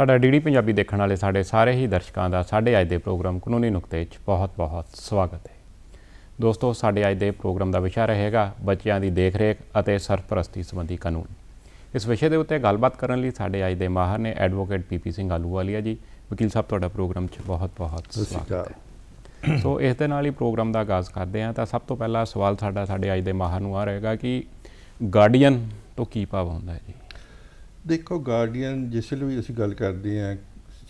ਸਾਡਾ ਡੀਡੀ ਪੰਜਾਬੀ ਦੇਖਣ ਵਾਲੇ ਸਾਡੇ ਸਾਰੇ ਹੀ ਦਰਸ਼ਕਾਂ ਦਾ ਸਾਡੇ ਅੱਜ ਦੇ ਪ੍ਰੋਗਰਾਮ ਕਾਨੂੰਨੀ ਨੁਕਤੇ 'ਚ ਬਹੁਤ-ਬਹੁਤ ਸਵਾਗਤ ਹੈ। ਦੋਸਤੋ ਸਾਡੇ ਅੱਜ ਦੇ ਪ੍ਰੋਗਰਾਮ ਦਾ ਵਿਸ਼ਾ ਰਹੇਗਾ ਬੱਚਿਆਂ ਦੀ ਦੇਖਰੇਖ ਅਤੇ ਸਰਪ੍ਰਸਤੀ ਸੰਬੰਧੀ ਕਾਨੂੰਨ। ਇਸ ਵਿਸ਼ੇ ਦੇ ਉੱਤੇ ਗੱਲਬਾਤ ਕਰਨ ਲਈ ਸਾਡੇ ਅੱਜ ਦੇ ਮਾਹਰ ਨੇ ਐਡਵੋਕੇਟ ਪੀਪੀ ਸਿੰਘ ਆਲੂਵਾਲੀਆ ਜੀ। ਵਕੀਲ ਸਾਹਿਬ ਤੁਹਾਡਾ ਪ੍ਰੋਗਰਾਮ 'ਚ ਬਹੁਤ-ਬਹੁਤ ਸਵਾਗਤ ਹੈ। ਸੋ ਇਸ ਦੇ ਨਾਲ ਹੀ ਪ੍ਰੋਗਰਾਮ ਦਾ ਆਗਾਜ਼ ਕਰਦੇ ਹਾਂ ਤਾਂ ਸਭ ਤੋਂ ਪਹਿਲਾ ਸਵਾਲ ਸਾਡਾ ਸਾਡੇ ਅੱਜ ਦੇ ਮਾਹਰ ਨੂੰ ਆ ਰਹੇਗਾ ਕਿ ਗਾਰਡੀਅਨ ਤੋਂ ਕੀ ਭਾਵ ਹੁੰਦਾ ਹੈ ਜੀ? ਦੇਖੋ ਗਾਰਡੀਅਨ ਜਿਸ ਲਈ ਵੀ ਅਸੀਂ ਗੱਲ ਕਰਦੇ ਹਾਂ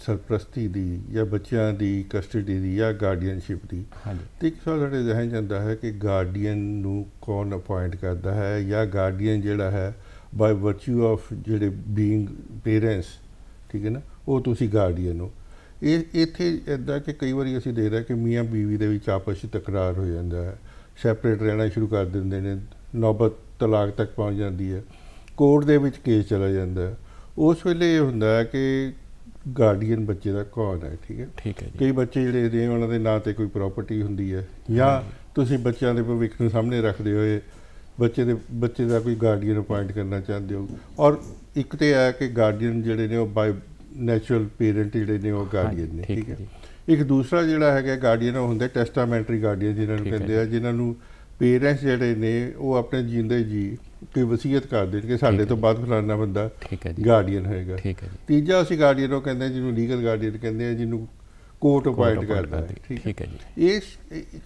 ਸਰਪ੍ਰਸਤੀ ਦੀ ਜਾਂ ਬੱਚਿਆਂ ਦੀ ਕਸਟਡੀ ਦੀ ਜਾਂ ਗਾਰਡੀਅਨਸ਼ਿਪ ਦੀ ਹਾਂਜੀ। ਤੇ ਇੱਕ ਸਵਾਲ ਸਾਡੇ ਜ਼ਿਹਨ ਆਉਂਦਾ ਹੈ ਕਿ ਗਾਰਡੀਅਨ ਨੂੰ ਕੌਣ ਅਪਾਇੰਟ ਕਰਦਾ ਹੈ ਜਾਂ ਗਾਰਡੀਅਨ ਜਿਹੜਾ ਹੈ ਬਾਈ ਵਰਚੂ ਆਫ ਜਿਹੜੇ ਬੀਇੰਗ ਪੇਰੈਂਟਸ ਠੀਕ ਹੈ ਨਾ ਉਹ ਤੁਸੀਂ ਗਾਰਡੀਅਨ ਹੋ। ਇਹ ਇੱਥੇ ਇਦਾਂ ਕਿ ਕਈ ਵਾਰੀ ਅਸੀਂ ਦੇਖਦੇ ਹਾਂ ਕਿ ਮੀਆਂ ਬੀਵੀ ਦੇ ਵਿੱਚ ਆਪਸ ਵਿੱਚ ਤਕਰਾਰ ਹੋ ਜਾਂਦਾ ਹੈ। ਸੈਪਰੇਟ ਰਹਿਣਾ ਸ਼ੁਰੂ ਕਰ ਦਿੰਦੇ ਨੇ ਨੌਬਤ ਤਲਾਕ ਤੱਕ ਪਹੁੰਚ ਜਾਂਦੀ ਹੈ। ਕੋਰਟ ਦੇ ਵਿੱਚ ਕੇਸ ਚਲਾ ਜਾਂਦਾ ਹੈ। ਉਸ ਵੇਲੇ ਇਹ ਹੁੰਦਾ ਹੈ ਕਿ ਗਾਰਡੀਅਨ ਬੱਚੇ ਦਾ ਕੌਣ ਹੈ ਠੀਕ ਹੈ? ਠੀਕ ਹੈ ਜੀ। ਕਈ ਬੱਚੇ ਜਿਹੜੇ ਨੇ ਉਹਨਾਂ ਦੇ ਨਾਂ ਤੇ ਕੋਈ ਪ੍ਰਾਪਰਟੀ ਹੁੰਦੀ ਹੈ ਜਾਂ ਤੁਸੀਂ ਬੱਚਿਆਂ ਦੇ ਭਵਿੱਖ ਨੂੰ ਸਾਹਮਣੇ ਰੱਖਦੇ ਹੋਏ ਬੱਚੇ ਦੇ ਬੱਚੇ ਦਾ ਕੋਈ ਗਾਰਡੀਅਨ ਅਪਾਇੰਟ ਕਰਨਾ ਚਾਹੁੰਦੇ ਹੋ। ਔਰ ਇੱਕ ਤੇ ਹੈ ਕਿ ਗਾਰਡੀਅਨ ਜਿਹੜੇ ਨੇ ਉਹ ਬਾਈ ਨੈਚੁਰਲ ਪੇਰੈਂਟ ਜਿਹੜੇ ਨੇ ਉਹ ਗਾਰਡੀਅਨ ਨੇ ਠੀਕ ਹੈ ਇੱਕ ਦੂਸਰਾ ਜਿਹੜਾ ਹੈਗਾ ਗਾਰਡੀਅਨ ਉਹ ਹੁੰਦਾ ਟੈਸਟਾਮੈਂਟਰੀ ਗਾਰਡੀਅਨ ਜਿਹਨਾਂ ਨੂੰ ਕਹਿੰਦੇ ਆ ਜਿਨ੍ਹਾਂ ਨੂੰ ਪੇਰੈਂਟਸ ਜਿਹੜੇ ਨੇ ਉਹ ਆਪਣੇ ਜਿੰਦੇ ਜੀ ਕੋਈ ਵਸੀਅਤ ਕਰ ਦੇਣ ਕਿ ਸਾਡੇ ਤੋਂ ਬਾਅਦ ਫਲਾਣਾ ਬੰਦਾ ਠੀਕ ਹੈ ਜੀ। ਗਾਰਡੀਅਨ ਹੋਏਗਾ। ਠੀਕ ਹੈ ਜੀ। ਤੀਜਾ ਅਸੀਂ ਗਾਰਡੀਅਨ ਉਹ ਕਹਿੰਦੇ ਜਿਹਨੂੰ ਲੀਗਲ ਗਾਰਡੀਅਨ ਕਹਿੰਦੇ ਆ ਜਿਹਨੂੰ ਕੋਰਟ ਅਪਾਇੰਟ ਕਰਦਾ ਹੈ। ਠੀਕ ਹੈ। ਜੀ। ਇਸ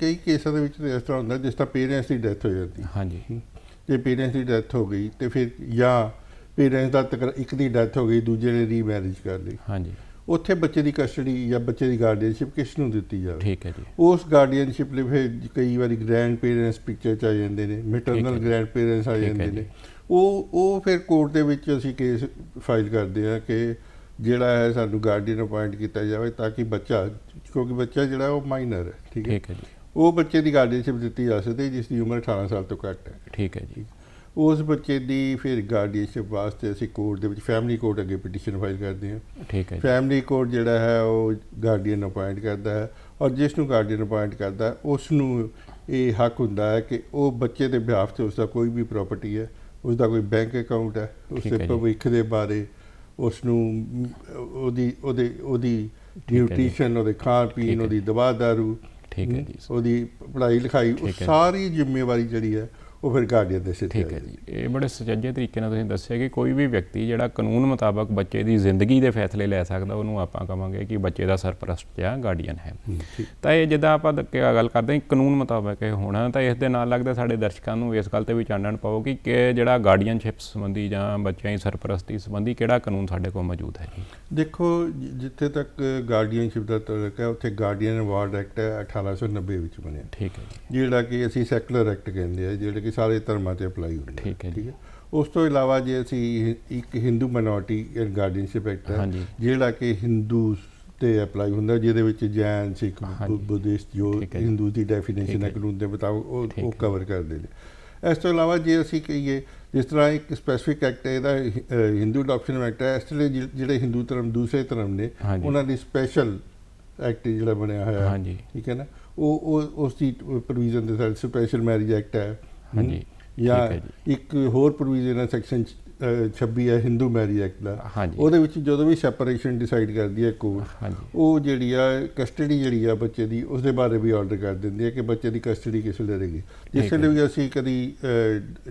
ਕਈ ਕੇਸਾਂ ਦੇ ਵਿੱਚ ਇਸ ਤਰ੍ਹਾਂ ਹੁੰਦਾ ਜਿਸ ਤਰ੍ਹਾਂ ਪੇਰੈਂਟਸ ਦੀ ਡੈਥ ਹੋ ਜਾਂਦੀ। ਹਾਂਜੀ। ਜੇ ਪੇਰੈਂਟਸ ਦੀ ਡੈਥ ਹੋ ਗਈ ਤੇ ਫਿਰ ਜਾਂ ਪੇਰੈਂਟਸ ਦਾ ਇੱਕ ਦੀ ਡੈਥ ਹੋ ਗਈ ਦੂਜੇ ਨੇ ਰੀਮੈਰਿਜ ਕਰ ਲਈ। ਹਾਂਜੀ। ਉੱਥੇ ਬੱਚੇ ਦੀ ਕਸਟਡੀ ਜਾਂ ਬੱਚੇ ਦੀ ਗਾਰਡੀਅਨਸ਼ਿਪ ਕਿਸ ਨੂੰ ਦਿੱਤੀ ਜਾਵੇ? ਠੀਕ ਹੈ ਜੀ। ਉਸ ਗਾਰਡੀਅਨਸ਼ਿਪ ਲਈ ਫਿਰ ਕਈ ਵਾਰੀ ਗ੍ਰੈਂਡ ਪੇਰੈਂਟਸ ਪਿਕਚਰ ਚ ਆ ਜਾਂਦੇ ਨੇ ਮੈਟਰਨਲ। ਗ੍ਰੈਂਡ ਪੇਰੈਂਟਸ ਆ ਜਾਂਦੇ। ਨੇ। ਉਹ ਉਹ ਫਿਰ ਕੋਰਟ ਦੇ ਵਿੱਚ ਅਸੀਂ ਕੇਸ ਫਾਈਲ ਕਰਦੇ ਆ ਕਿ ਜਿਹੜਾ ਹੈ ਸਾਨੂੰ ਗਾਰਡੀਅਨ ਅਪਾਇੰਟ ਕੀਤਾ ਜਾਵੇ ਤਾਂ ਕਿ ਬੱਚਾ ਕਿਉਂਕਿ ਬੱਚਾ ਜਿਹੜਾ ਉਹ ਮਾਈਨਰ ਹੈ ਠੀਕ ਹੈ। ਠੀਕ ਹੈ ਜੀ। ਉਹ ਬੱਚੇ ਦੀ ਗਾਰਡੀਅਨਸ਼ਿਪ ਦਿੱਤੀ ਜਾ ਸਕਦੀ ਜਿਸ ਦੀ ਉਮਰ 18 ਸਾਲ ਤੋਂ ਘੱਟ ਹੈ। ਠੀਕ ਹੈ ਜੀ। ਉਸ ਬੱਚੇ ਦੀ ਫਿਰ ਗਾਰਡੀਅਨਸ਼ਿਪ ਵਾਸਤੇ ਅਸੀਂ ਕੋਰਟ ਦੇ ਵਿੱਚ ਫੈਮਿਲੀ ਕੋਰਟ ਅੱਗੇ ਪਟੀਸ਼ਨ ਫਾਈਲ ਕਰਦੇ ਹਾਂ ਠੀਕ ਹੈ ਫੈਮਿਲੀ ਕੋਰਟ ਜਿਹੜਾ ਹੈ ਉਹ ਗਾਰਡੀਅਨ ਅਪਾਇੰਟ ਕਰਦਾ ਹੈ ਔਰ ਜਿਸ ਨੂੰ ਗਾਰਡੀਅਨ ਅਪਾਇੰਟ ਕਰਦਾ ਉਸ ਨੂੰ ਇਹ ਹੱਕ ਹੁੰਦਾ ਹੈ ਕਿ ਉਹ ਬੱਚੇ ਦੇ ਬਿਹਾਫ ਤੇ ਉਸ ਦਾ ਕੋਈ ਵੀ ਪ੍ਰਾਪਰਟੀ ਹੈ ਉਸ ਦਾ ਕੋਈ ਬੈਂਕ ਅਕਾਊਂਟ ਹੈ ਉਸ ਦੇ। ਭਵਿੱਖ ਦੇ ਬਾਰੇ ਉਸ ਨੂੰ ਉਹਦੀ ਉਹਦੇ ਉਹਦੀ। ਨਿਊਟ੍ਰੀਸ਼ਨ ਉਹਦੇ ਖਾਣ ਪੀਣ ਉਹਦੀ ਦਵਾ ਦਾਰੂ ਠੀਕ ਹੈ ਜੀ ਉਹਦੀ ਪੜ੍ਹਾਈ ਲਿਖਾਈ ਉਹ। ਸਾਰੀ ਜ਼ਿੰਮੇਵਾਰੀ ਜਿਹੜੀ ਹੈ ਉਹ ਫਿਰ ਗਾਰਡੀਅਨ ਦੇ ਤੇ ਠੀਕ ਹੈ ਜੀ। ਇਹ ਬੜੇ ਸੁਚੱਜੇ ਤਰੀਕੇ ਨਾਲ ਤੁਸੀਂ ਦੱਸਿਆ ਕਿ ਕੋਈ ਵੀ ਵਿਅਕਤੀ ਜਿਹੜਾ ਕਾਨੂੰਨ ਮੁਤਾਬਕ ਬੱਚੇ ਦੀ ਜ਼ਿੰਦਗੀ ਦੇ ਫੈਸਲੇ ਲੈ ਸਕਦਾ ਉਹਨੂੰ ਆਪਾਂ ਕਵਾਂਗੇ ਕਿ ਬੱਚੇ ਦਾ ਸਰਪ੍ਰਸਤ ਜਾਂ ਗਾਰਡੀਅਨ ਹੈ। ਤਾਂ ਇਹ ਜਿੱਦਾਂ ਆਪਾਂ ਗੱਲ ਕਰਦੇ ਹਾਂ ਕਾਨੂੰਨ ਮੁਤਾਬਕ ਇਹ ਹੋਣਾ ਤਾਂ ਇਸ ਦੇ ਨਾਲ ਲੱਗਦਾ ਸਾਡੇ ਦਰਸ਼ਕਾਂ ਨੂੰ ਇਸ ਗੱਲ ਤੇ ਵੀ ਚਾਨਣ ਪਾਓ ਕਿ ਕਿ ਜਿਹੜਾ ਗਾਰਡੀਅਨਸ਼ਿਪ ਸੰਬੰਧੀ ਜਾਂ ਬੱਚਿਆਂ ਦੀ ਸਰਪ੍ਰਸਤੀ ਸੰਬੰਧੀ ਕਿਹੜਾ ਕਾਨੂੰਨ ਸਾਡੇ ਕੋਲ ਮੌਜੂਦ ਹੈ ਜੀ? ਦੇਖੋ ਜਿੱਥੇ ਤੱਕ ਗਾਰਡੀਅਨਸ਼ਿਪ ਦਾ ਤਲਕ ਹੈ ਉੱਥੇ ਗਾਰਡੀਅਨ ਅਵਾਰਡ ਐਕਟ ਹੈ 1890 ਵਿੱਚ ਬਣਿਆ। ਠੀਕ ਹੈ ਜੀ। ਜਿਹੜਾ ਕਿ ਅਸੀਂ ਸੈਕੂਲਰ ਐਕਟ ਕਹਿੰਦੇ ਆ ਜਿਹੜੇ ਕਿ ਸਾਰੇ ਧਰਮਾਂ ਤੇ ਅਪਲਾਈ ਹੁੰਦਾ ਠੀਕ ਹੈ ਜੀ। ਉਸ ਤੋਂ ਇਲਾਵਾ ਜੇ ਅਸੀਂ ਹਿ- ਇੱਕ ਹਿੰਦੂ ਮਿਨੋਰਟੀ ਗਾਰਡੀਅਨਸ਼ਿਪ ਐਕਟ ਹੈ। ਜਿਹੜਾ ਕਿ ਹਿੰਦੂ ਤੇ ਅਪਲਾਈ ਹੁੰਦਾ ਜਿਹਦੇ ਵਿੱਚ ਜੈਨ ਸਿੱਖ। ਬੁੱਧਿਸਟ ਜੋ ਠੀਕ ਹੈ। ਹਿੰਦੂ ਦੀ ਠੀਕ ਡੈਫੀਨੇਸ਼ਨ ਹੈ ਹੈ ਕਾਨੂੰਨ ਦੇ ਮੁਤਾਬਕ ਉਹ ਠੀਕ ਉਹ ਹੈ। ਕਵਰ ਕਰਦੇ ਨੇ ਇਸ ਤੋਂ ਇਲਾਵਾ ਜੇ ਅਸੀਂ ਕਹੀਏ ਜਿਸ ਤਰ੍ਹਾਂ ਇੱਕ ਸਪੈਸੀਫਿਕ ਐਕਟ ਹੈ ਇਹਦਾ ਹਿ- ਹਿੰਦੂ ਅਡਾਪਸ਼ਨ ਐਕਟ ਹੈ ਇਸ ਲਈ ਜਿਹੜੇ ਹਿੰਦੂ ਧਰਮ ਦੂਸਰੇ ਧਰਮ ਨੇ। ਉਹਨਾਂ ਦੀ ਸਪੈਸ਼ਲ ਐਕਟ ਜਿਹੜਾ ਬਣਿਆ ਹੋਇਆ ਹੈ ਠੀਕ ਹੈ ਨਾ ਉਹ ਉਹ ਉਸ ਦੀ ਪ੍ਰੋਵੀਜ਼ਨ ਦੇ ਤਹਿਤ ਸਪੈਸ਼ਲ ਮੈਰਿਜ ਐਕਟ ਹੈ ਹਾਂਜੀ, ਜਾਂ ਇੱਕ ਹੋਰ ਪ੍ਰੋਵੀਜ਼ਨ ਹੈ ਸੈਕਸ਼ਨ 26 ਹੈ ਹਿੰਦੂ ਮੈਰਿਜ ਐਕਟ ਦਾ। ਹਾਂਜੀ। ਉਹਦੇ ਵਿੱਚ ਜਦੋਂ ਵੀ ਸੈਪਰੇਸ਼ਨ ਡਿਸਾਈਡ ਕਰਦੀ ਹੈ ਕੋਰਟ ਹਾਂਜੀ। ਉਹ ਜਿਹੜੀ ਆ ਕਸਟਡੀ ਜਿਹੜੀ ਆ ਬੱਚੇ ਦੀ ਉਸ ਦੇ ਬਾਰੇ ਵੀ ਆਰਡਰ ਕਰ ਦਿੰਦੀ ਹੈ ਕਿ ਬੱਚੇ ਦੀ ਕਸਟਡੀ ਕਿਸ ਵੇਲੇ ਰਹੇਗੀ। ਜਿਸ ਵੇਲੇ ਵੀ ਅਸੀਂ ਕਦੀ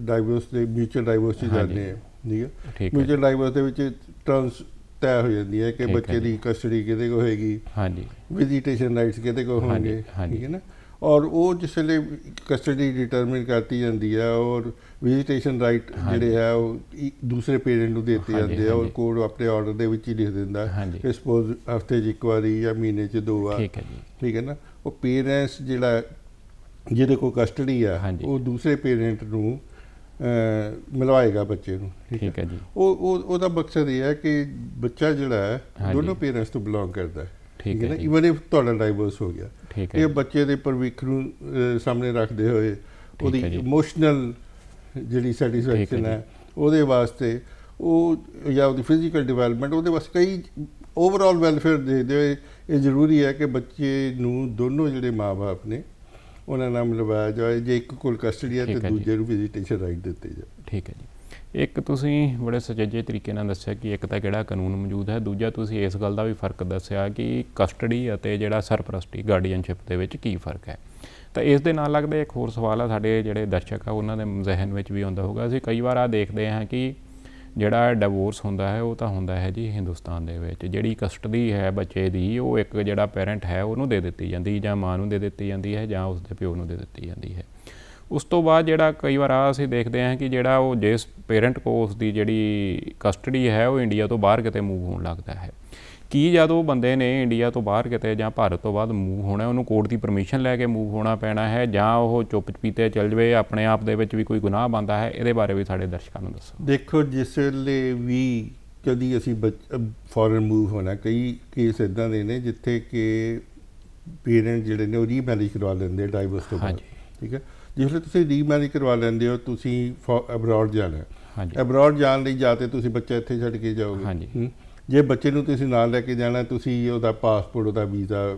ਡਾਈਵੋਰਸ ਦੇ ਮਿਊਚੁਅਲ ਡਾਈਵੋਰਸ ਹਾਂਜੀ। ਜਾਂਦੇ ਹਾਂ ਠੀਕ ਹੈ? ਮਿਊਚੁਅਲ ਡਾਈਵੋਰਸ ਦੇ ਵਿੱਚ ਟਰਮਸ ਤੈਅ ਹੋ ਜਾਂਦੀ ਹੈ ਕਿ ਬੱਚੇ ਦੀ। ਕਸਟਡੀ ਕਿਹਦੇ ਕੋ ਹੋਏਗੀ? ਹਾਂਜੀ। ਵਿਜ਼ਿਟੇਸ਼ਨ ਰਾਈਟਸ ਕਿਹਦੇ ਕੋ ਹੋਣਗੇ। ਠੀਕ ਹੈ ਨਾ? ਔਰ ਉਹ ਜਿਸ ਵੇਲੇ ਕਸਟਡੀ ਡਿਟਰਮਿਨ ਕਰਤੀ ਜਾਂਦੀ ਹੈ ਔਰ ਵਿਜ਼ਿਟੇਸ਼ਨ ਰਾਈਟ। ਜਿਹੜੇ ਹੈ ਉਹ ਦੂਸਰੇ ਪੇਰੈਂਟ ਨੂੰ ਦਿੱਤੇ ਜਾਂਦੇ ਆ ਔਰ। ਕੋਰਟ ਆਪਣੇ ਆਰਡਰ ਦੇ ਵਿੱਚ ਹੀ ਲਿਖ ਦਿੰਦਾ। ਕਿ ਸਪੋਜ਼ ਹਫ਼ਤੇ 'ਚ ਇੱਕ ਵਾਰੀ ਜਾਂ ਮਹੀਨੇ 'ਚ ਦੋ ਵਾਰ ਠੀਕ ਹੈ ਜੀ ਠੀਕ ਹੈ ਨਾ ਉਹ ਪੇਰੈਂਟਸ ਜਿਹੜਾ ਜਿਹਦੇ ਕੋਲ ਕਸਟਡੀ ਆ। ਉਹ ਦੂਸਰੇ ਪੇਰੈਂਟ ਨੂੰ ਮਿਲਵਾਏਗਾ ਬੱਚੇ ਨੂੰ ਠੀਕ ਹੈ ਜੀ ਉਹ ਉਹ ਉਹਦਾ ਮਕਸਦ ਇਹ ਹੈ ਕਿ ਬੱਚਾ ਜਿਹੜਾ ਹੈ। ਦੋਨੋਂ ਪੇਰੈਂਟਸ ਤੋਂ ਬਿਲੋਂਗ ਕਰਦਾ ਹੈ ਠੀਕ ਹੈ ਨਾ ਜੀ। ਇਵਨ ਇਫ ਤੁਹਾਡਾ ਡਾਈਵੋਰਸ ਹੋ ਗਿਆ ਠੀਕ ਹੈ ਇਹ। ਬੱਚੇ ਦੇ ਭਵਿੱਖ ਨੂੰ ਸਾਹਮਣੇ ਰੱਖਦੇ ਹੋਏ ਉਹਦੀ। ਇਮੋਸ਼ਨਲ ਜਿਹੜੀ ਸੈਟੀਸਫੈਕਸ਼ਨ। ਹੈ ਉਹਦੇ ਵਾਸਤੇ ਉਹ ਜਾਂ ਉਹਦੀ ਫਿਜ਼ੀਕਲ ਡਿਵੈਲਪਮੈਂਟ ਉਹਦੇ ਵਾਸਤੇ ਕਈ ਓਵਰਆਲ ਵੈਲਫੇਅਰ ਦੇਖਦੇ ਹੋਏ ਇਹ ਜ਼ਰੂਰੀ ਹੈ ਕਿ ਬੱਚੇ ਨੂੰ ਦੋਨੋਂ ਜਿਹੜੇ ਮਾਪੇ ਨੇ ਉਹਨਾਂ ਨਾਲ ਮਿਲਵਾਇਆ ਜਾਏ ਜੇ ਇੱਕ ਕੋਲ ਕਸਟਡੀ ਹੈ ਤੇ। ਦੂਜੇ ਨੂੰ ਵਿਜ਼ਿਟੇਸ਼ਨ ਰਾਈਟ ਦਿੱਤੇ ਜਾਏ ਠੀਕ ਹੈ ਜੀ ਇੱਕ ਤੁਸੀਂ ਬੜੇ ਸੁਚੱਜੇ ਤਰੀਕੇ ਨਾਲ ਦੱਸਿਆ ਕਿ ਇੱਕ ਤਾਂ ਕਿਹੜਾ ਕਾਨੂੰਨ ਮੌਜੂਦ ਹੈ, ਦੂਜਾ ਤੁਸੀਂ ਇਸ ਗੱਲ ਦਾ ਵੀ ਫ਼ਰਕ ਦੱਸਿਆ ਕਿ ਕਸਟਡੀ ਅਤੇ ਜਿਹੜਾ ਸਰਪ੍ਰਸਤੀ ਗਾਰਡੀਅਨਸ਼ਿਪ ਦੇ ਵਿੱਚ ਕੀ ਫ਼ਰਕ ਹੈ। ਤਾਂ ਇਸ ਦੇ ਨਾਲ ਲੱਗਦਾ ਇੱਕ ਹੋਰ ਸਵਾਲ ਆ, ਸਾਡੇ ਜਿਹੜੇ ਦਰਸ਼ਕ ਆ, ਉਹਨਾਂ ਦੇ ਜ਼ਿਹਨ ਵਿੱਚ ਵੀ ਆਉਂਦਾ ਹੋਊਗਾ। ਅਸੀਂ ਕਈ ਵਾਰ ਆ ਦੇਖਦੇ ਹਾਂ ਕਿ ਜਿਹੜਾ ਡਿਵੋਰਸ ਹੁੰਦਾ ਹੈ, ਉਹ ਤਾਂ ਹੁੰਦਾ ਹੈ ਜੀ ਹਿੰਦੁਸਤਾਨ ਦੇ ਵਿੱਚ। ਜਿਹੜੀ ਕਸਟਡੀ ਹੈ ਬੱਚੇ ਦੀ, ਉਹ ਇੱਕ ਜਿਹੜਾ ਪੈਰੈਂਟ ਹੈ, ਉਹਨੂੰ ਦੇ ਦਿੱਤੀ ਜਾਂਦੀ ਜਾਂ ਮਾਂ ਨੂੰ ਦੇ ਦਿੱਤੀ ਜਾਂਦੀ ਹੈ ਜਾਂ ਉਸਦੇ ਪਿਓ ਨੂੰ ਦੇ ਦਿੱਤੀ ਜਾਂਦੀ ਹੈ। ਉਸ ਤੋਂ ਬਾਅਦ ਜਿਹੜਾ ਕਈ ਵਾਰ ਆ ਅਸੀਂ ਦੇਖਦੇ ਹਾਂ ਕਿ ਜਿਹੜਾ ਉਹ ਜਿਸ ਪੇਰੈਂਟ ਕੋ ਉਸ ਦੀ ਜਿਹੜੀ ਕਸਟਡੀ ਹੈ ਉਹ ਇੰਡੀਆ ਤੋਂ ਬਾਹਰ ਕਿਤੇ ਮੂਵ ਹੋਣ ਲੱਗਦਾ ਹੈ। ਕੀ ਜਦ ਉਹ ਬੰਦੇ ਨੇ ਇੰਡੀਆ ਤੋਂ ਬਾਹਰ ਕਿਤੇ ਜਾਂ ਭਾਰਤ ਤੋਂ ਬਾਅਦ ਮੂਵ ਹੋਣਾ ਉਹਨੂੰ ਕੋਰਟ ਦੀ ਪਰਮਿਸ਼ਨ ਲੈ ਕੇ ਮੂਵ ਹੋਣਾ ਪੈਣਾ ਹੈ ਜਾਂ ਉਹ ਚੁੱਪ ਚਪੀਤੇ ਚੱਲ ਜਵੇ ਆਪਣੇ ਆਪ ਦੇ ਵਿੱਚ ਵੀ ਕੋਈ ਗੁਨਾਹ ਬੰਦਾ ਹੈ ਇਹਦੇ ਬਾਰੇ ਵੀ ਸਾਡੇ ਦਰਸ਼ਕਾਂ ਨੂੰ ਦੱਸੋ। ਦੇਖੋ ਜਿਸ ਵੇਲੇ ਵੀ ਕਦੀ ਅਸੀਂ ਫੋਰਨ ਮੂਵ ਹੋਣਾ ਕਈ ਕੇਸ ਇਦਾਂ ਦੇ ਨੇ ਜਿੱਥੇ ਕਿ ਪੇਰੈਂਟ ਜਿਹੜੇ ਨੇ ਉਹ ਰੀਮੈਰਿਜ ਕਰਵਾ ਲੈਂਦੇ ਡਾਈਵੋਰਸ ਤੋਂ ਬਾਅਦ ਹਾਂਜੀ। ਠੀਕ ਹੈ? ਜਿਸ ਵੇਲੇ ਤੁਸੀਂ ਰੀਮੈਰਿਜ ਕਰਵਾ ਲੈਂਦੇ ਹੋ ਤੁਸੀਂ ਅਬਰਾਡ ਜਾਣਾ ਹਾਂਜੀ। ਅਬਰਾਡ ਜਾਣ ਲਈ ਜਾਂ ਤੇ ਤੁਸੀਂ ਬੱਚਾ ਇੱਥੇ ਛੱਡ ਕੇ ਜਾਓਗੇ। ਹਾਂਜੀ। ਜੇ ਬੱਚੇ ਨੂੰ ਤੁਸੀਂ ਨਾਲ ਲੈ ਕੇ ਜਾਣਾ ਤੁਸੀਂ ਉਹਦਾ ਪਾਸਪੋਰਟ ਉਹਦਾ ਵੀਜ਼ਾ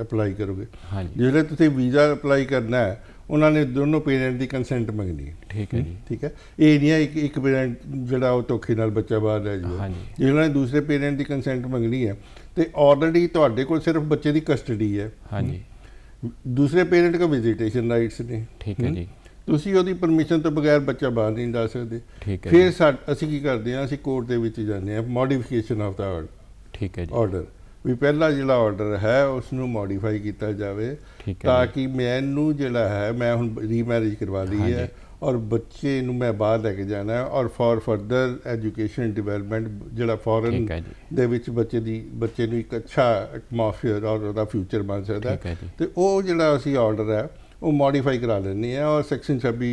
ਅਪਲਾਈ ਕਰੋਗੇ। ਹਾਂਜੀ। ਜਿਹੜੇ ਤੁਸੀਂ ਵੀਜ਼ਾ ਅਪਲਾਈ ਕਰਨਾ ਹੈ ਉਹਨਾਂ ਨੇ ਦੋਨੋਂ ਪੇਰੈਂਟ ਦੀ ਕੰਸੈਂਟ ਮੰਗਣੀ ਹੈ। ਠੀਕ ਹੈ ਜੀ। ਠੀਕ ਹੈ? ਇਹ ਨਹੀਂ ਹੈ ਇੱਕ ਇੱਕ ਪੇਰੈਂਟ ਜਿਹੜਾ ਉਹ ਧੋਖੇ ਨਾਲ ਬੱਚਾ ਬਾਹਰ ਲੈ ਜਾਊਗਾ। ਹਾਂਜੀ। ਜੇ ਉਹਨਾਂ ਨੇ ਦੂਸਰੇ ਪੇਰੈਂਟ ਦੀ ਕੰਸੈਂਟ ਮੰਗਣੀ ਹੈ ਤੇ ਆਲਰੇਡੀ ਤੁਹਾਡੇ ਕੋਲ ਸਿਰਫ ਬੱਚੇ ਦੀ ਕਸਟਡੀ ਹੈ। ਹਾਂਜੀ। ਦੂਸਰੇ ਪੇਰੈਂਟ ਕੋ ਵਿਜ਼ਿਟੇਸ਼ਨ ਰਾਈਟਸ ਨੇ। ਠੀਕ ਹੈ। ਜੀ। ਤੁਸੀਂ ਉਹਦੀ ਪਰਮਿਸ਼ਨ ਤੋਂ ਬਗੈਰ ਬੱਚਾ ਬਾਹਰ ਨਹੀਂ ਜਾ ਸਕਦੇ। ਠੀਕ ਹੈ ਫਿਰ ਅਸੀਂ ਕੀ ਕਰਦੇ ਹਾਂ ਅਸੀਂ ਕੋਰਟ ਦੇ ਵਿੱਚ ਜਾਂਦੇ ਹਾਂ। ਮੋਡੀਫਿਕੇਸ਼ਨ ਆਫ ਦਾ ਠੀਕ ਹੈ ਜੀ। ਆਰਡਰ ਵੀ ਪਹਿਲਾ ਜਿਹੜਾ ਆਰਡਰ ਹੈ ਉਸ ਨੂੰ ਮੋਡੀਫਾਈ ਕੀਤਾ ਜਾਵੇ ਤਾਂ ਕਿ ਮੈਨੂੰ ਜਿਹੜਾ ਹੈ ਮੈਂ ਹੁਣ ਰੀਮੈਰਿਜ ਕਰਵਾ ਲਈ ਹੈ। ਔਰ ਬੱਚੇ ਨੂੰ ਮੈਂ ਬਾਹਰ ਲੈ ਕੇ ਜਾਣਾ ਹੈ ਔਰ ਫॉर ਫਰਦਰ ਐਜੂਕੇਸ਼ਨ ਡਿਵੈਲਪਮੈਂਟ ਜਿਹੜਾ ਫੋਰਨ ਹੈ ਦੇ ਵਿੱਚ ਬੱਚੇ ਦੀ ਬੱਚੇ ਨੂੰ ਇੱਕ ਅੱਛਾ ਐਟਮੋਸਫੀਅਰ ਔਰ ਉਹਦਾ ਫਿਊਚਰ ਬਣ ਸਕਦਾ ਹੈ। ਹੈ ਤੇ ਉਹ ਜਿਹੜਾ ਅਸੀਂ ਆਰਡਰ ਹੈ ਉਹ ਮੋਡੀਫਾਈ ਕਰਾ ਲੈਂਦੇ ਆ ਔਰ ਸੈਕਸ਼ਨ 26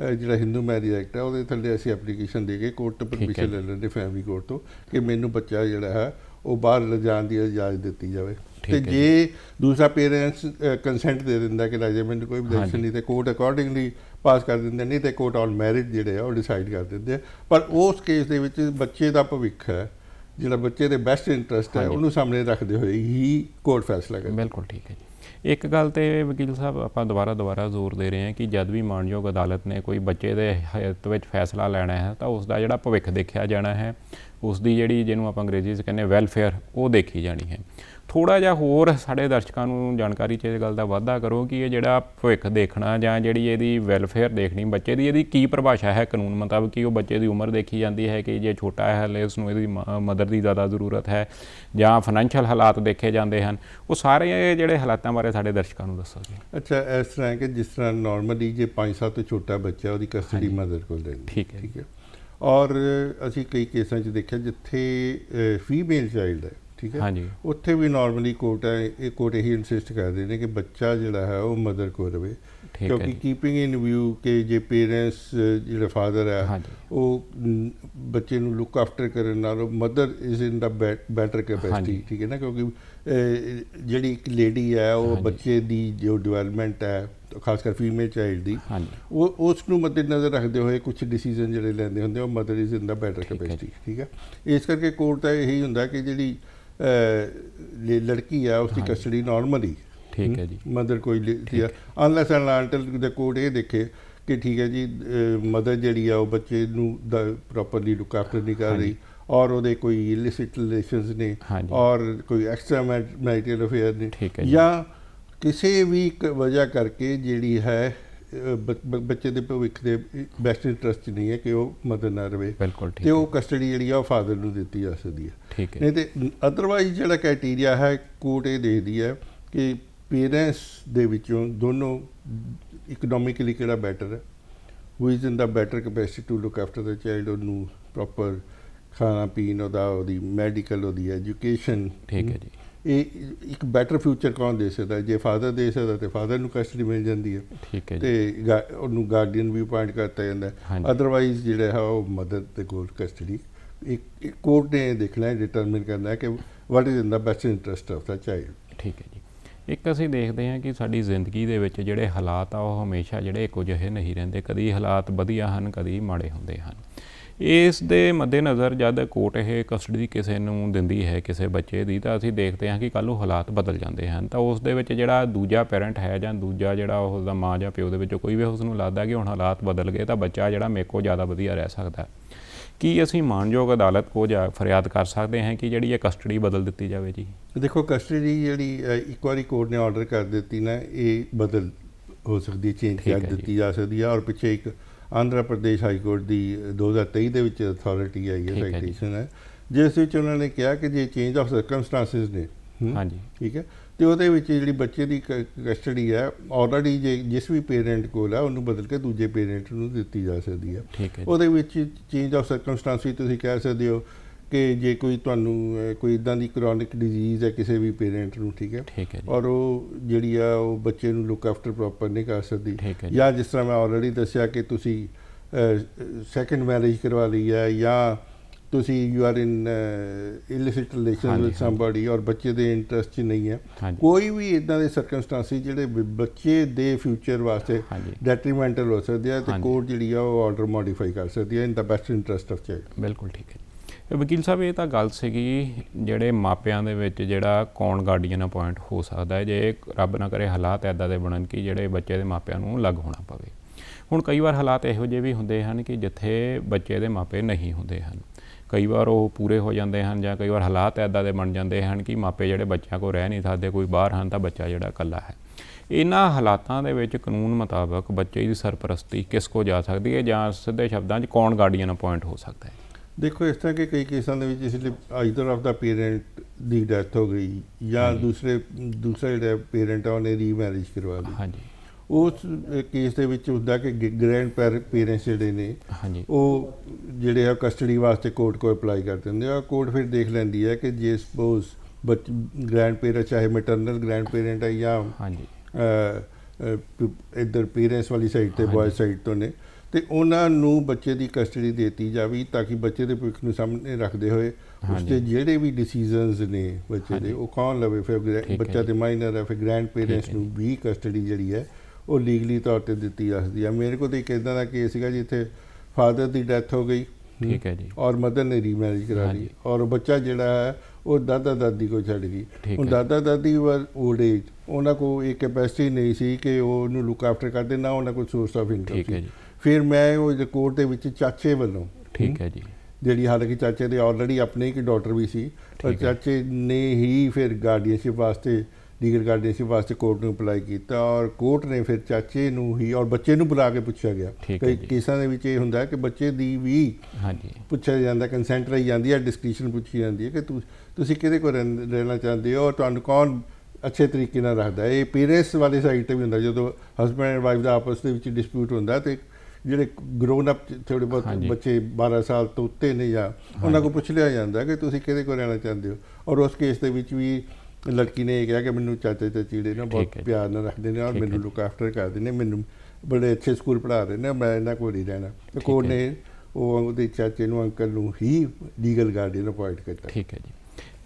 ਅਹ, ਜਿਹੜਾ ਹਿੰਦੂ ਮੈਰਿਜ ਐਕਟ ਹੈ ਉਹਦੇ ਥੱਲੇ ਅਸੀਂ ਐਪਲੀਕੇਸ਼ਨ ਦੇ ਕੇ ਕੋਰਟ ਤੋਂ ਹੈ ਪਰਮਿਸ਼ਨ ਲੈ ਲੈਂਦੇ ਫੈਮਿਲੀ ਕੋਰਟ ਤੋਂ ਕਿ ਮੈਨੂੰ ਬੱਚਾ ਜਿਹੜਾ ਹੈ ਉਹ ਬਾਹਰ ਲਿਜਾਣ ਦੀ ਇਜਾਜ਼ਤ ਦਿੱਤੀ ਜਾਵੇ। ਤੇ ਹੈ ਜੇ। ਦੂਸਰਾ ਪੇਰੈਂਟਸ ਕੰਸੈਂਟ ਦੇ ਦਿੰਦਾ ਕਿ ਰਾਜੇ ਮੈਨੂੰ ਕੋਈ objection ਨਹੀਂ ਤੇ ਕੋਰਟ ਅਕੋਰਡਿੰਗਲੀ ਪਾਸ ਕਰ ਦਿੰਦੇ ਨਹੀਂ ਤੇ ਕੋਰਟ ਔਨ ਮੈਰਿਜ ਜਿਹੜੇ ਆ ਉਹ ਡਿਸਾਈਡ ਕਰ ਦਿੰਦੇ ਆ। ਪਰ ਉਸ ਕੇਸ ਦੇ ਵਿੱਚ ਬੱਚੇ ਦਾ ਭਵਿੱਖ ਹੈ ਜਿਹੜਾ ਬੱਚੇ ਦੇ ਬੈਸਟ ਇੰਟਰਸਟ ਹੈ। ਉਹਨੂੰ ਸਾਹਮਣੇ ਰੱਖਦੇ ਹੋਏ ਹੀ ਕੋਰਟ ਫੈਸਲਾ ਕਰਦਾ ਬਿਲਕੁਲ ਠੀਕ ਹੈ ਜੀ। ਇੱਕ ਗੱਲ ਤੇ ਵਕੀਲ ਸਾਹਿਬ ਆਪਾਂ ਦੁਬਾਰਾ ਦੁਬਾਰਾ ਜ਼ੋਰ ਦੇ ਰਹੇ ਹਾਂ ਕਿ ਜਦ ਵੀ ਮਾਨਯੋਗ ਅਦਾਲਤ ਨੇ ਕੋਈ ਬੱਚੇ ਦੇ ਹਿੱਤ ਵਿੱਚ ਫੈਸਲਾ ਲੈਣਾ ਹੈ ਤਾਂ ਉਸ ਦਾ ਜਿਹੜਾ ਭਵਿੱਖ ਦੇਖਿਆ ਜਾਣਾ ਹੈ ਉਸ ਦੀ ਜਿਹੜੀ ਜਿਹਨੂੰ ਆਪਾਂ ਅੰਗਰੇਜ਼ੀ 'ਚ ਕਹਿੰਦੇ ਵੈਲਫੇਅਰ ਉਹ ਦੇਖੀ ਜਾਣੀ ਹੈ। ਥੋੜਾ ਜਿਹਾ ਹੋਰ ਸਾਡੇ ਦਰਸ਼ਕਾਂ ਨੂੰ ਜਾਣਕਾਰੀ 'ਚ ਇਸ ਗੱਲ ਦਾ ਵਾਅਦਾ ਕਰੋ ਕਿ ਇਹ ਜਿਹੜਾ ਭਵਿੱਖ ਦੇਖਣਾ ਜਾਂ ਜਿਹੜੀ ਇਹਦੀ ਵੈਲਫੇਅਰ ਦੇਖਣੀ ਬੱਚੇ ਦੀ ਇਹਦੀ ਕੀ ਪਰਿਭਾਸ਼ਾ ਹੈ ਕਾਨੂੰਨ ਮੁਤਾਬਕ? ਕਿ ਉਹ ਬੱਚੇ ਦੀ ਉਮਰ ਦੇਖੀ ਜਾਂਦੀ ਹੈ ਕਿ ਜੇ ਛੋਟਾ ਹੈ ਹਲੇ ਉਸ ਨੂੰ ਇਹਦੀ ਮਦਰ ਦੀ ਜ਼ਿਆਦਾ ਜ਼ਰੂਰਤ ਹੈ ਜਾਂ ਫਾਈਨੈਂਸ਼ੀਅਲ ਹਾਲਾਤ ਦੇਖੇ ਜਾਂਦੇ ਹਨ? ਉਹ ਸਾਰੇ ਇਹ ਜਿਹੜੇ ਹਾਲਾਤਾਂ ਬਾਰੇ ਸਾਡੇ ਦਰਸ਼ਕਾਂ ਨੂੰ ਦੱਸੋ ਜੀ। ਅੱਛਾ ਇਸ ਤਰ੍ਹਾਂ ਹੈ ਕਿ ਜਿਸ ਤਰ੍ਹਾਂ ਨਾਰਮਲੀ ਜੇ 5 ਸਾਲ ਤੋਂ ਛੋਟਾ ਬੱਚਾ ਉਹਦੀ ਕਸਟਡੀ। ਮਦਰ ਕੋਲ ਰਹਿੰਦੀ ਠੀਕ ਹੈ। ਠੀਕ ਹੈ। ਔਰ ਅਸੀਂ ਕਈ ਕੇਸਾਂ 'ਚ ਦੇਖਿਆ ਜਿੱਥੇ ਫੀਮੇਲ ਚਾਈਲਡ ਹੈ ਠੀਕ ਹੈ? ਹਾਂਜੀ। ਉੱਥੇ ਵੀ ਨਾਰਮਲੀ ਕੋਰਟ ਹੈ ਇਹ ਕੋਰਟ ਇਹੀ ਇਨਸਿਸਟ ਕਰਦੇ ਨੇ ਕਿ ਬੱਚਾ ਜਿਹੜਾ ਹੈ ਉਹ ਮਦਰ ਕੋਲ ਰਵੇ। ਠੀਕ ਹੈ ਕਿਉਂਕਿ ਕੀਪਿੰਗ ਇਨ ਵਿਊ ਕਿ ਜੇ ਪੇਰੈਂਟਸ ਜਿਹੜੇ ਫਾਦਰ ਹੈ ਉਹ ਬੱਚੇ ਨੂੰ ਲੁੱਕ ਆਫਟਰ ਕਰਨ ਨਾਲੋਂ mother is in the better capacity. ਠੀਕ ਹੈ ਨਾ? ਕਿਉਂਕਿ ਜਿਹੜੀ ਇੱਕ ਲੇਡੀ ਹੈ ਉਹ। ਬੱਚੇ ਦੀ ਜੋ ਡਿਵੈਲਪਮੈਂਟ ਹੈ ਖਾਸ ਕਰ ਫੀਮੇਲ ਚਾਈਲਡ ਦੀ ਉਹ ਉਸ ਨੂੰ ਮੱਦੇ ਨਜ਼ਰ ਰੱਖਦੇ ਹੋਏ ਕੁਝ ਡਿਸੀਜਨ ਜਿਹੜੇ ਲੈਂਦੇ ਹੁੰਦੇ ਉਹ mother is in the better capacity ਠੀਕ ਹੈ? ਇਸ ਕਰਕੇ ਕੋਰਟ ਦਾ ਇਹੀ ਹੁੰਦਾ ਕਿ ਜਿਹੜੀ ਲੜਕੀ ਹੈ ਉਸ ਦੀ ਹਾਂਜੀ। ਕਸਟਡੀ ਨਾਰਮਲੀ ਠੀਕ ਹੈ ਜੀ ਮਦਰ ਕੋਈ ਲਿਖਦੀ ਆ unless and until the court ਇਹ ਦੇਖੇ ਕਿ ਠੀਕ ਹੈ ਜੀ ਮਦਰ ਜਿਹੜੀ ਆ ਉਹ ਬੱਚੇ ਨੂੰ ਪ੍ਰੋਪਰਲੀ ਲੁੱਕ ਆਫਟਰ ਨਹੀਂ ਕਰ। ਰਹੀ ਔਰ ਉਹਦੇ ਕੋਈ ਇਲਿਸਿਟ ਰਿਲੇਸ਼ਨਸ ਨੇ। ਔਰ ਕੋਈ ਐਕਸਟਰਾ ਮੈਰੀਟਲ ਅਫੇਅਰ ਨੇ ਠੀਕ ਹੈ ਜੀ। ਜਾਂ ਕਿਸੇ ਵੀ ਵਜ੍ਹਾ ਕਰਕੇ ਜਿਹੜੀ ਹੈ ਬੱਚੇ ਦੇ ਭਵਿੱਖ ਦੇ ਬੈਸਟ ਇੰਟਰਸਟ ਨਹੀਂ ਹੈ ਕਿ ਉਹ ਮਦਰ ਨਾ ਰਵੇ। ਤੇ ਉਹ ਕਸਟਡੀ ਜਿਹੜੀ ਆ ਉਹ ਫਾਦਰ ਨੂੰ ਦਿੱਤੀ ਜਾ ਸਕਦੀ ਹੈ। ਨਹੀਂ ਤੇ ਅਦਰਵਾਈਜ਼ ਜਿਹੜਾ ਕ੍ਰਾਈਟੇਰੀਆ ਹੈ ਕੋਰਟ ਇਹ ਦੇਖਦੀ ਹੈ ਕਿ ਪੇਰੈਂਟਸ ਦੇ ਵਿੱਚੋਂ ਦੋਨੋਂ ਇਕਨੋਮਿਕਲੀ ਕਿਹੜਾ ਬੈਟਰ ਹੈ? Who is in the better capacity to look after the child ਉਹਨੂੰ ਪ੍ਰੋਪਰ ਖਾਣਾ ਪੀਣ ਉਹਦਾ ਉਹਦੀ ਮੈਡੀਕਲ ਉਹਦੀ ਐਜੂਕੇਸ਼ਨ ਠੀਕ ਹੈ ਜੀ। ਇਹ ਇੱਕ ਬੈਟਰ ਫਿਊਚਰ ਕੌਣ ਦੇ ਸਕਦਾ? ਜੇ ਫਾਦਰ ਦੇ ਸਕਦਾ ਤੇ ਫਾਦਰ ਨੂੰ ਕਸਟਡੀ ਮਿਲ ਜਾਂਦੀ ਹੈ। ਠੀਕ ਹੈ ਤੇ ਉਹਨੂੰ ਗਾਰਡੀਅਨ ਵੀ ਅਪਾਇੰਟ ਕਰਤਾ ਜਾਂਦਾ। ਅਦਰਵਾਈਜ਼ ਜਿਹੜਾ ਹੈ ਉਹ ਮਦਰ ਦੇ ਕੋਲ ਕਸਟਡੀ ਇੱਕ ਕੋਰਟ ਨੇ ਦੇਖਣਾ ਹੈ ਡਿਟਰਮਿਨ ਕਰਨਾ ਹੈ ਕਿ what is in the best interest of the child ਠੀਕ ਹੈ ਜੀ। ਇੱਕ ਅਸੀਂ ਦੇਖਦੇ ਹਾਂ ਕਿ ਸਾਡੀ ਜ਼ਿੰਦਗੀ ਦੇ ਵਿੱਚ ਜਿਹੜੇ ਹਾਲਾਤ ਆ ਉਹ ਹਮੇਸ਼ਾ ਜਿਹੜੇ ਇੱਕੋ ਜਿਹੇ ਨਹੀਂ ਰਹਿੰਦੇ। ਕਦੀ ਹਾਲਾਤ ਵਧੀਆ ਹਨ ਕਦੀ ਮਾੜੇ ਹੁੰਦੇ ਹਨ। ਇਸ ਦੇ ਮੱਦੇਨਜ਼ਰ ਜਦ ਕੋਰਟ ਇਹ ਕਸਟਡੀ ਕਿਸੇ ਨੂੰ ਦਿੰਦੀ ਹੈ ਕਿਸੇ ਬੱਚੇ ਦੀ ਤਾਂ ਅਸੀਂ ਦੇਖਦੇ ਹਾਂ ਕਿ ਕੱਲ੍ਹ ਨੂੰ ਹਾਲਾਤ ਬਦਲ ਜਾਂਦੇ ਹਨ। ਤਾਂ ਉਸ ਦੇ ਵਿੱਚ ਜਿਹੜਾ ਦੂਜਾ ਪੈਰੈਂਟ ਹੈ ਜਾਂ ਦੂਜਾ ਜਿਹੜਾ ਉਸ ਦਾ ਮਾਂ ਜਾਂ ਪਿਓ ਦੇ ਵਿੱਚੋਂ ਕੋਈ ਵੀ ਉਸ ਨੂੰ ਲੱਗਦਾ ਕਿ ਹੁਣ ਹਾਲਾਤ ਬਦਲ ਗਏ ਤਾਂ ਬੱਚਾ ਜਿਹੜਾ ਮੇਰੇ ਕੋਲ ਜ਼ਿਆਦਾ ਵਧੀਆ ਰਹਿ ਸਕਦਾ। ਕੀ ਅਸੀਂ ਮਾਨਯੋਗ ਅਦਾਲਤ ਕੋ ਜਾ ਫਰਿਆਦ ਕਰ ਸਕਦੇ ਹਾਂ ਕਿ ਜਿਹੜੀ ਇਹ ਕਸਟਡੀ ਬਦਲ ਦਿੱਤੀ ਜਾਵੇ ਜੀ? ਦੇਖੋ ਕਸਟਡੀ ਜਿਹੜੀ ਇੱਕ ਵਾਰੀ ਕੋਰਟ ਨੇ ਆਰਡਰ ਕਰ ਦਿੱਤੀ ਨਾ ਇਹ ਬਦਲ ਹੋ ਸਕਦੀ ਹੈ ਚੇਂਜ ਕਰ। ਦਿੱਤੀ ਜਾ ਸਕਦੀ ਹੈ। ਔਰ ਪਿੱਛੇ ਇੱਕ ਆਂਧਰਾ ਪ੍ਰਦੇਸ਼ ਹਾਈ ਕੋਰਟ ਦੀ 2023 ਦੇ ਵਿੱਚ ਅਥਾਰਟੀ ਆਈ ਹੈ। ਸਾਈਟੇਸ਼ਨ ਹੈ ਜਿਸ ਵਿੱਚ ਉਹਨਾਂ ਨੇ ਕਿਹਾ ਕਿ ਜੇ ਚੇਂਜ ਆਫ ਸਰਕਮਸਟੈਂਸਸ ਨੇ ਹਾਂਜੀ। ਠੀਕ ਹੈ ਤੇ ਉਹਦੇ ਵਿੱਚ ਜਿਹੜੀ ਬੱਚੇ ਦੀ ਕਸਟਡੀ ਹੈ ਆਲਰੇਡੀ ਜੇ ਜਿਸ ਵੀ ਪੇਰੈਂਟ ਕੋਲ ਹੈ ਉਹਨੂੰ ਬਦਲ ਕੇ ਦੂਜੇ ਪੇਰੈਂਟ ਨੂੰ ਦਿੱਤੀ ਜਾ ਸਕਦੀ ਹੈ। ਠੀਕ ਹੈ ਉਹਦੇ ਵਿੱਚ ਚੇਂਜ ਆਫ ਸਰਕਮਸਟੈਂਸ ਵੀ ਤੁਸੀਂ ਕਹਿ ਸਕਦੇ ਹੋ ਕਿ ਜੇ ਕੋਈ ਤੁਹਾਨੂੰ ਕੋਈ ਇਦਾਂ ਦੀ ਕ੍ਰੋਨਿਕ ਡਿਜ਼ੀਜ਼ ਹੈ ਕਿਸੇ ਵੀ ਪੇਰੈਂਟ ਨੂੰ ਠੀਕ ਹੈ? ਠੀਕ ਹੈ ਜੀ। ਔਰ ਉਹ ਜਿਹੜੀ ਆ ਉਹ ਬੱਚੇ ਨੂੰ ਲੁੱਕ ਆਫਟਰ ਪ੍ਰੋਪਰ ਨਹੀਂ ਕਰ ਸਕਦੀ। ਜੀ। ਜਿਸ ਤਰ੍ਹਾਂ ਮੈਂ ਆਲਰੇਡੀ ਦੱਸਿਆ ਕਿ ਤੁਸੀਂ ਸੈਕੰਡ ਮੈਰਿਜ ਕਰਵਾ ਲਈ ਹੈ ਜਾਂ ਤੁਸੀਂ you are in illicit relation with. Somebody ਔਰ ਬੱਚੇ ਦੇ ਇੰਟਰਸਟ 'ਚ ਨਹੀਂ ਹੈ। ਕੋਈ ਵੀ ਇਦਾਂ ਦੇ ਸਰਕਮਸਟੈਂਸਿਸ ਜਿਹੜੇ ਬੱਚੇ ਦੇ ਫਿਊਚਰ ਵਾਸਤੇ ਡੈਟਰੀਮੈਂਟਲ ਹੋ ਸਕਦੇ ਆ ਤੇ। ਕੋਰਟ ਜਿਹੜੀ ਆ ਉਹ ਆਰਡਰ ਮੋਡੀਫਾਈ ਕਰ ਸਕਦੀ ਹੈ in the best interest of child ਬਿਲਕੁਲ ਠੀਕ ਹੈ ਵਕੀਲ ਸਾਹਿਬ, ਇਹ ਤਾਂ ਗੱਲ ਸੀਗੀ ਜਿਹੜੇ ਮਾਪਿਆਂ ਦੇ ਵਿੱਚ ਜਿਹੜਾ ਕੌਣ ਗਾਰਡੀਅਨ ਅਪਾਇੰਟ ਹੋ ਸਕਦਾ ਹੈ, ਜੇ ਰੱਬ ਨਾ ਕਰੇ ਹਾਲਾਤ ਐਦਾਂ ਦੇ ਬਣਨ ਕਿ ਜਿਹੜੇ ਬੱਚੇ ਦੇ ਮਾਪਿਆਂ ਨੂੰ ਅਲੱਗ ਹੋਣਾ ਪਵੇ। ਹੁਣ ਕਈ ਵਾਰ ਹਾਲਾਤ ਇਹੋ ਜਿਹੇ ਵੀ ਹੁੰਦੇ ਹਨ ਕਿ ਜਿੱਥੇ ਬੱਚੇ ਦੇ ਮਾਪੇ ਨਹੀਂ ਹੁੰਦੇ ਹਨ। ਕਈ ਵਾਰ ਉਹ ਪੂਰੇ ਹੋ ਜਾਂਦੇ ਹਨ ਜਾਂ ਕਈ ਵਾਰ ਹਾਲਾਤ ਐਦਾਂ ਦੇ ਬਣ ਜਾਂਦੇ ਹਨ ਕਿ ਮਾਪੇ ਜਿਹੜੇ ਬੱਚਿਆਂ ਕੋਲ ਰਹਿ ਨਹੀਂ ਸਕਦੇ, ਕੋਈ ਬਾਹਰ ਹਨ ਤਾਂ ਬੱਚਾ ਜਿਹੜਾ ਇਕੱਲਾ ਹੈ। ਇਹਨਾਂ ਹਾਲਾਤਾਂ ਦੇ ਵਿੱਚ ਕਾਨੂੰਨ ਮੁਤਾਬਕ ਬੱਚੇ ਦੀ ਸਰਪ੍ਰਸਤੀ ਕਿਸ ਕੋ ਜਾ ਸਕਦੀ ਹੈ ਜਾਂ ਸਿੱਧੇ ਸ਼ਬਦਾਂ 'ਚ ਕੌਣ ਗਾਰਡੀਅਨ ਅਪਾਇੰਟ ਹੋ ਸਕਦਾ ਹੈ? ਦੇਖੋ ਇਸ ਤਰ੍ਹਾਂ ਕਿ ਕਈ ਕੇਸਾਂ ਦੇ ਵਿੱਚ ਇਸ ਲਈ ਆਈਦਰ ਆਫ ਦਾ ਪੇਰੈਂਟ ਦੀ ਡੈਥ ਹੋ ਗਈ ਜਾਂ। ਦੂਸਰੇ ਦੂਸਰਾ ਜਿਹੜਾ ਪੇਰੈਂਟ ਆ ਉਹਨੇ ਰੀਮੈਰਿਜ ਕਰਵਾ ਲਈ ਹਾਂਜੀ। ਉਸ ਕੇਸ ਦੇ ਵਿੱਚ ਹੁੰਦਾ ਕਿ ਗ੍ਰੈਂਡ ਪੇਰੈਂਟਸ ਜਿਹੜੇ ਨੇ ਹਾਂਜੀ। ਉਹ ਜਿਹੜੇ ਆ ਕਸਟਡੀ ਵਾਸਤੇ ਕੋਰਟ ਕੋ ਅਪਲਾਈ ਕਰ ਦਿੰਦੇ ਆ। ਕੋਰਟ ਫਿਰ ਦੇਖ ਲੈਂਦੀ ਹੈ ਕਿ ਜੇ ਸਪੋਜ਼ ਬੱਚ ਗ੍ਰੈਂਡ ਪੇਰੈਂਟ ਚਾਹੇ ਮੈਟਰਨਲ ਗ੍ਰੈਂਡ ਪੇਰੈਂਟ ਹੈ ਜਾਂ ਹਾਂਜੀ। ਇੱਧਰ ਪੇਰੈਂਟਸ ਵਾਲੀ ਸਾਈਡ ਤੇ। ਬॉय ਸਾਈਡ ਤੋਂ ਨੇ ਤੇ ਉਹਨਾਂ ਨੂੰ ਬੱਚੇ ਦੀ ਕਸਟਡੀ ਦੇਤੀ ਜਾਵੇ ਤਾਂ ਕਿ ਬੱਚੇ ਦੇ ਭਵਿੱਖ ਨੂੰ ਸਾਹਮਣੇ ਰੱਖਦੇ ਹੋਏ ਉਸ। ਦੇ ਜਿਹੜੇ ਵੀ ਡਿਸੀਜਨਸ ਨੇ ਬੱਚੇ। ਦੇ ਉਹ ਕੌਣ ਲਵੇ ਫਿਰ ਬੱਚਾ। ਤੇ ਮਾਈਨਰ ਹੈ ਫਿਰ ਗ੍ਰੈਂਡ ਪੇਰੈਂਟਸ ਨੂੰ ਵੀ ਕਸਟਡੀ ਜਿਹੜੀ ਹੈ ਉਹ ਲੀਗਲੀ ਤੌਰ ਤੇ ਦਿੱਤੀ ਜਾ ਸਕਦੀ ਹੈ ਮੇਰੇ ਕੋਲ ਤਾਂ ਇੱਕ ਇਦਾਂ ਦਾ ਕੇਸ ਸੀਗਾ ਜਿੱਥੇ ਫਾਦਰ ਦੀ ਡੈਥ ਹੋ ਗਈ ਠੀਕ ਹੈ ਜੀ ਔਰ ਮਦਰ ਨੇ ਰੀਮੈਰਿਜ ਕਰਾ ਲਈ। ਔਰ ਉਹ ਬੱਚਾ ਜਿਹੜਾ ਹੈ ਉਹ ਦਾਦਾ ਦਾਦੀ ਕੋਲ ਛੱਡ ਗਈ ਠੀਕ ਹੁਣ ਹੈ। ਦਾਦਾ ਦਾਦੀ ਵਰ 올ਡ ਏਜ ਉਹਨਾਂ ਕੋਲ ਇਹ ਕੈਪੈਸਿਟੀ ਨਹੀਂ ਸੀ ਕਿ ਉਹ ਉਹਨੂੰ ਲੁੱਕ ਆਫਟਰ ਕਰਦੇ ਨਾ ਉਹਨਾਂ ਕੋਲ ਸੋਰਸ ਆਫ ਇਨਕਮ ਠੀਕ ਹੈ ਸੀ ਜੀ ਫਿਰ ਮੈਂ ਉਹ ਰਿਕਾਰਡ ਦੇ ਵਿੱਚ ਚਾਚੇ ਵੱਲੋਂ ਠੀਕ ਹੈ ਜੀ ਜਿਹੜੀ ਹਾਲਾਂਕਿ ਚਾਚੇ ਦੇ ਆਲਰੇਡੀ ਆਪਣੇ ਇੱਕ ਡਾਟਰ ਵੀ ਸੀ ਪਰ। ਚਾਚੇ ਨੇ ਹੀ ਫਿਰ ਗਾਰਡੀਅਨਸ਼ਿਪ ਵਾਸਤੇ ਲੀਗਲ ਗਾਰਡੀਅਨਸ਼ਿਪ ਵਾਸਤੇ ਕੋਰਟ ਨੂੰ ਅਪਲਾਈ ਕੀਤਾ ਔਰ ਕੋਰਟ ਨੇ ਫਿਰ ਚਾਚੇ ਨੂੰ ਹੀ ਔਰ ਬੱਚੇ ਨੂੰ ਬੁਲਾ ਕੇ ਪੁੱਛਿਆ ਗਿਆ ਕਈ। ਕੇਸਾਂ ਦੇ ਵਿੱਚ ਇਹ ਹੁੰਦਾ ਹੈ ਕਿ ਬੱਚੇ ਦੀ ਵੀ ਹਾਂਜੀ ਪੁੱਛਿਆ ਜਾਂਦਾ ਕੰਸੈਂਟ ਲਈ ਜਾਂਦੀ ਹੈ ਡਿਸਕ੍ਰਿਪਸ਼ਨ ਪੁੱਛੀ ਜਾਂਦੀ ਹੈ ਕਿ ਤੁ- ਤੁਸੀਂ ਕਿਹਦੇ ਕੋਲ ਰਹਿਣ- ਚਾਹੁੰਦੇ ਹੋ ਤੁਹਾਨੂੰ ਕੌਣ ਅੱਛੇ ਤਰੀਕੇ ਨਾਲ ਰੱਖਦਾ ਇਹ ਪੇਰੈਂਟਸ ਵਾਲੀ ਸਾਈਡ ਤੇ ਵੀ ਹੁੰਦਾ ਜਦੋਂ ਹਸਬੰਡ ਐਂਡ ਵਾਈਫ ਦਾ ਆਪਸ ਦੇ ਵਿੱਚ ਡਿਸਪਿਊਟ ਹੁੰਦਾ ਤੇ ਜਿਹੜੇ ਗਰੋਨ ਅਪ ਥੋੜੇ ਬਹੁਤ। ਬੱਚੇ 12 ਸਾਲ ਤੋਂ ਉੱਤੇ ਨੇ ਜਾਂ ਉਹਨਾਂ ਕੋਲ ਪੁੱਛ ਲਿਆ ਜਾਂਦਾ ਕਿ ਤੁਸੀਂ ਕਿਹਦੇ ਕੋਲ ਰਹਿਣਾ ਚਾਹੁੰਦੇ ਹੋ ਔਰ ਉਸ ਕੇਸ ਦੇ ਵਿੱਚ ਵੀ ਲੜਕੀ ਨੇ ਇਹ ਕਿਹਾ ਕਿ ਮੈਨੂੰ ਚਾਚਾ ਚਾਚੀ ਜਿਹੜੇ ਨੇ ਠੀਕ ਬਹੁਤ। ਪਿਆਰ ਨਾਲ ਰੱਖਦੇ ਨੇ ਔਰ ਮੈਨੂੰ। ਲੁੱਕ ਆਫਟਰ ਕਰਦੇ ਨੇ ਮੈਨੂੰ ਬੜੇ ਅੱਛੇ ਸਕੂਲ ਪੜ੍ਹਾ ਰਹੇ ਨੇ ਮੈਂ ਇਹਨਾਂ ਕੋਲ ਹੀ ਰਹਿਣਾ ਤੇ ਹੈ। ਨੇ ਉਹ ਉਹਦੇ ਚਾਚੇ ਨੂੰ ਅੰਕਲ ਨੂੰ ਹੀ ਲੀਗਲ ਗਾਰਡੀਅਨ ਅਪਾਇੰਟ ਕੀਤਾ ਠੀਕ ਹੈ ਜੀ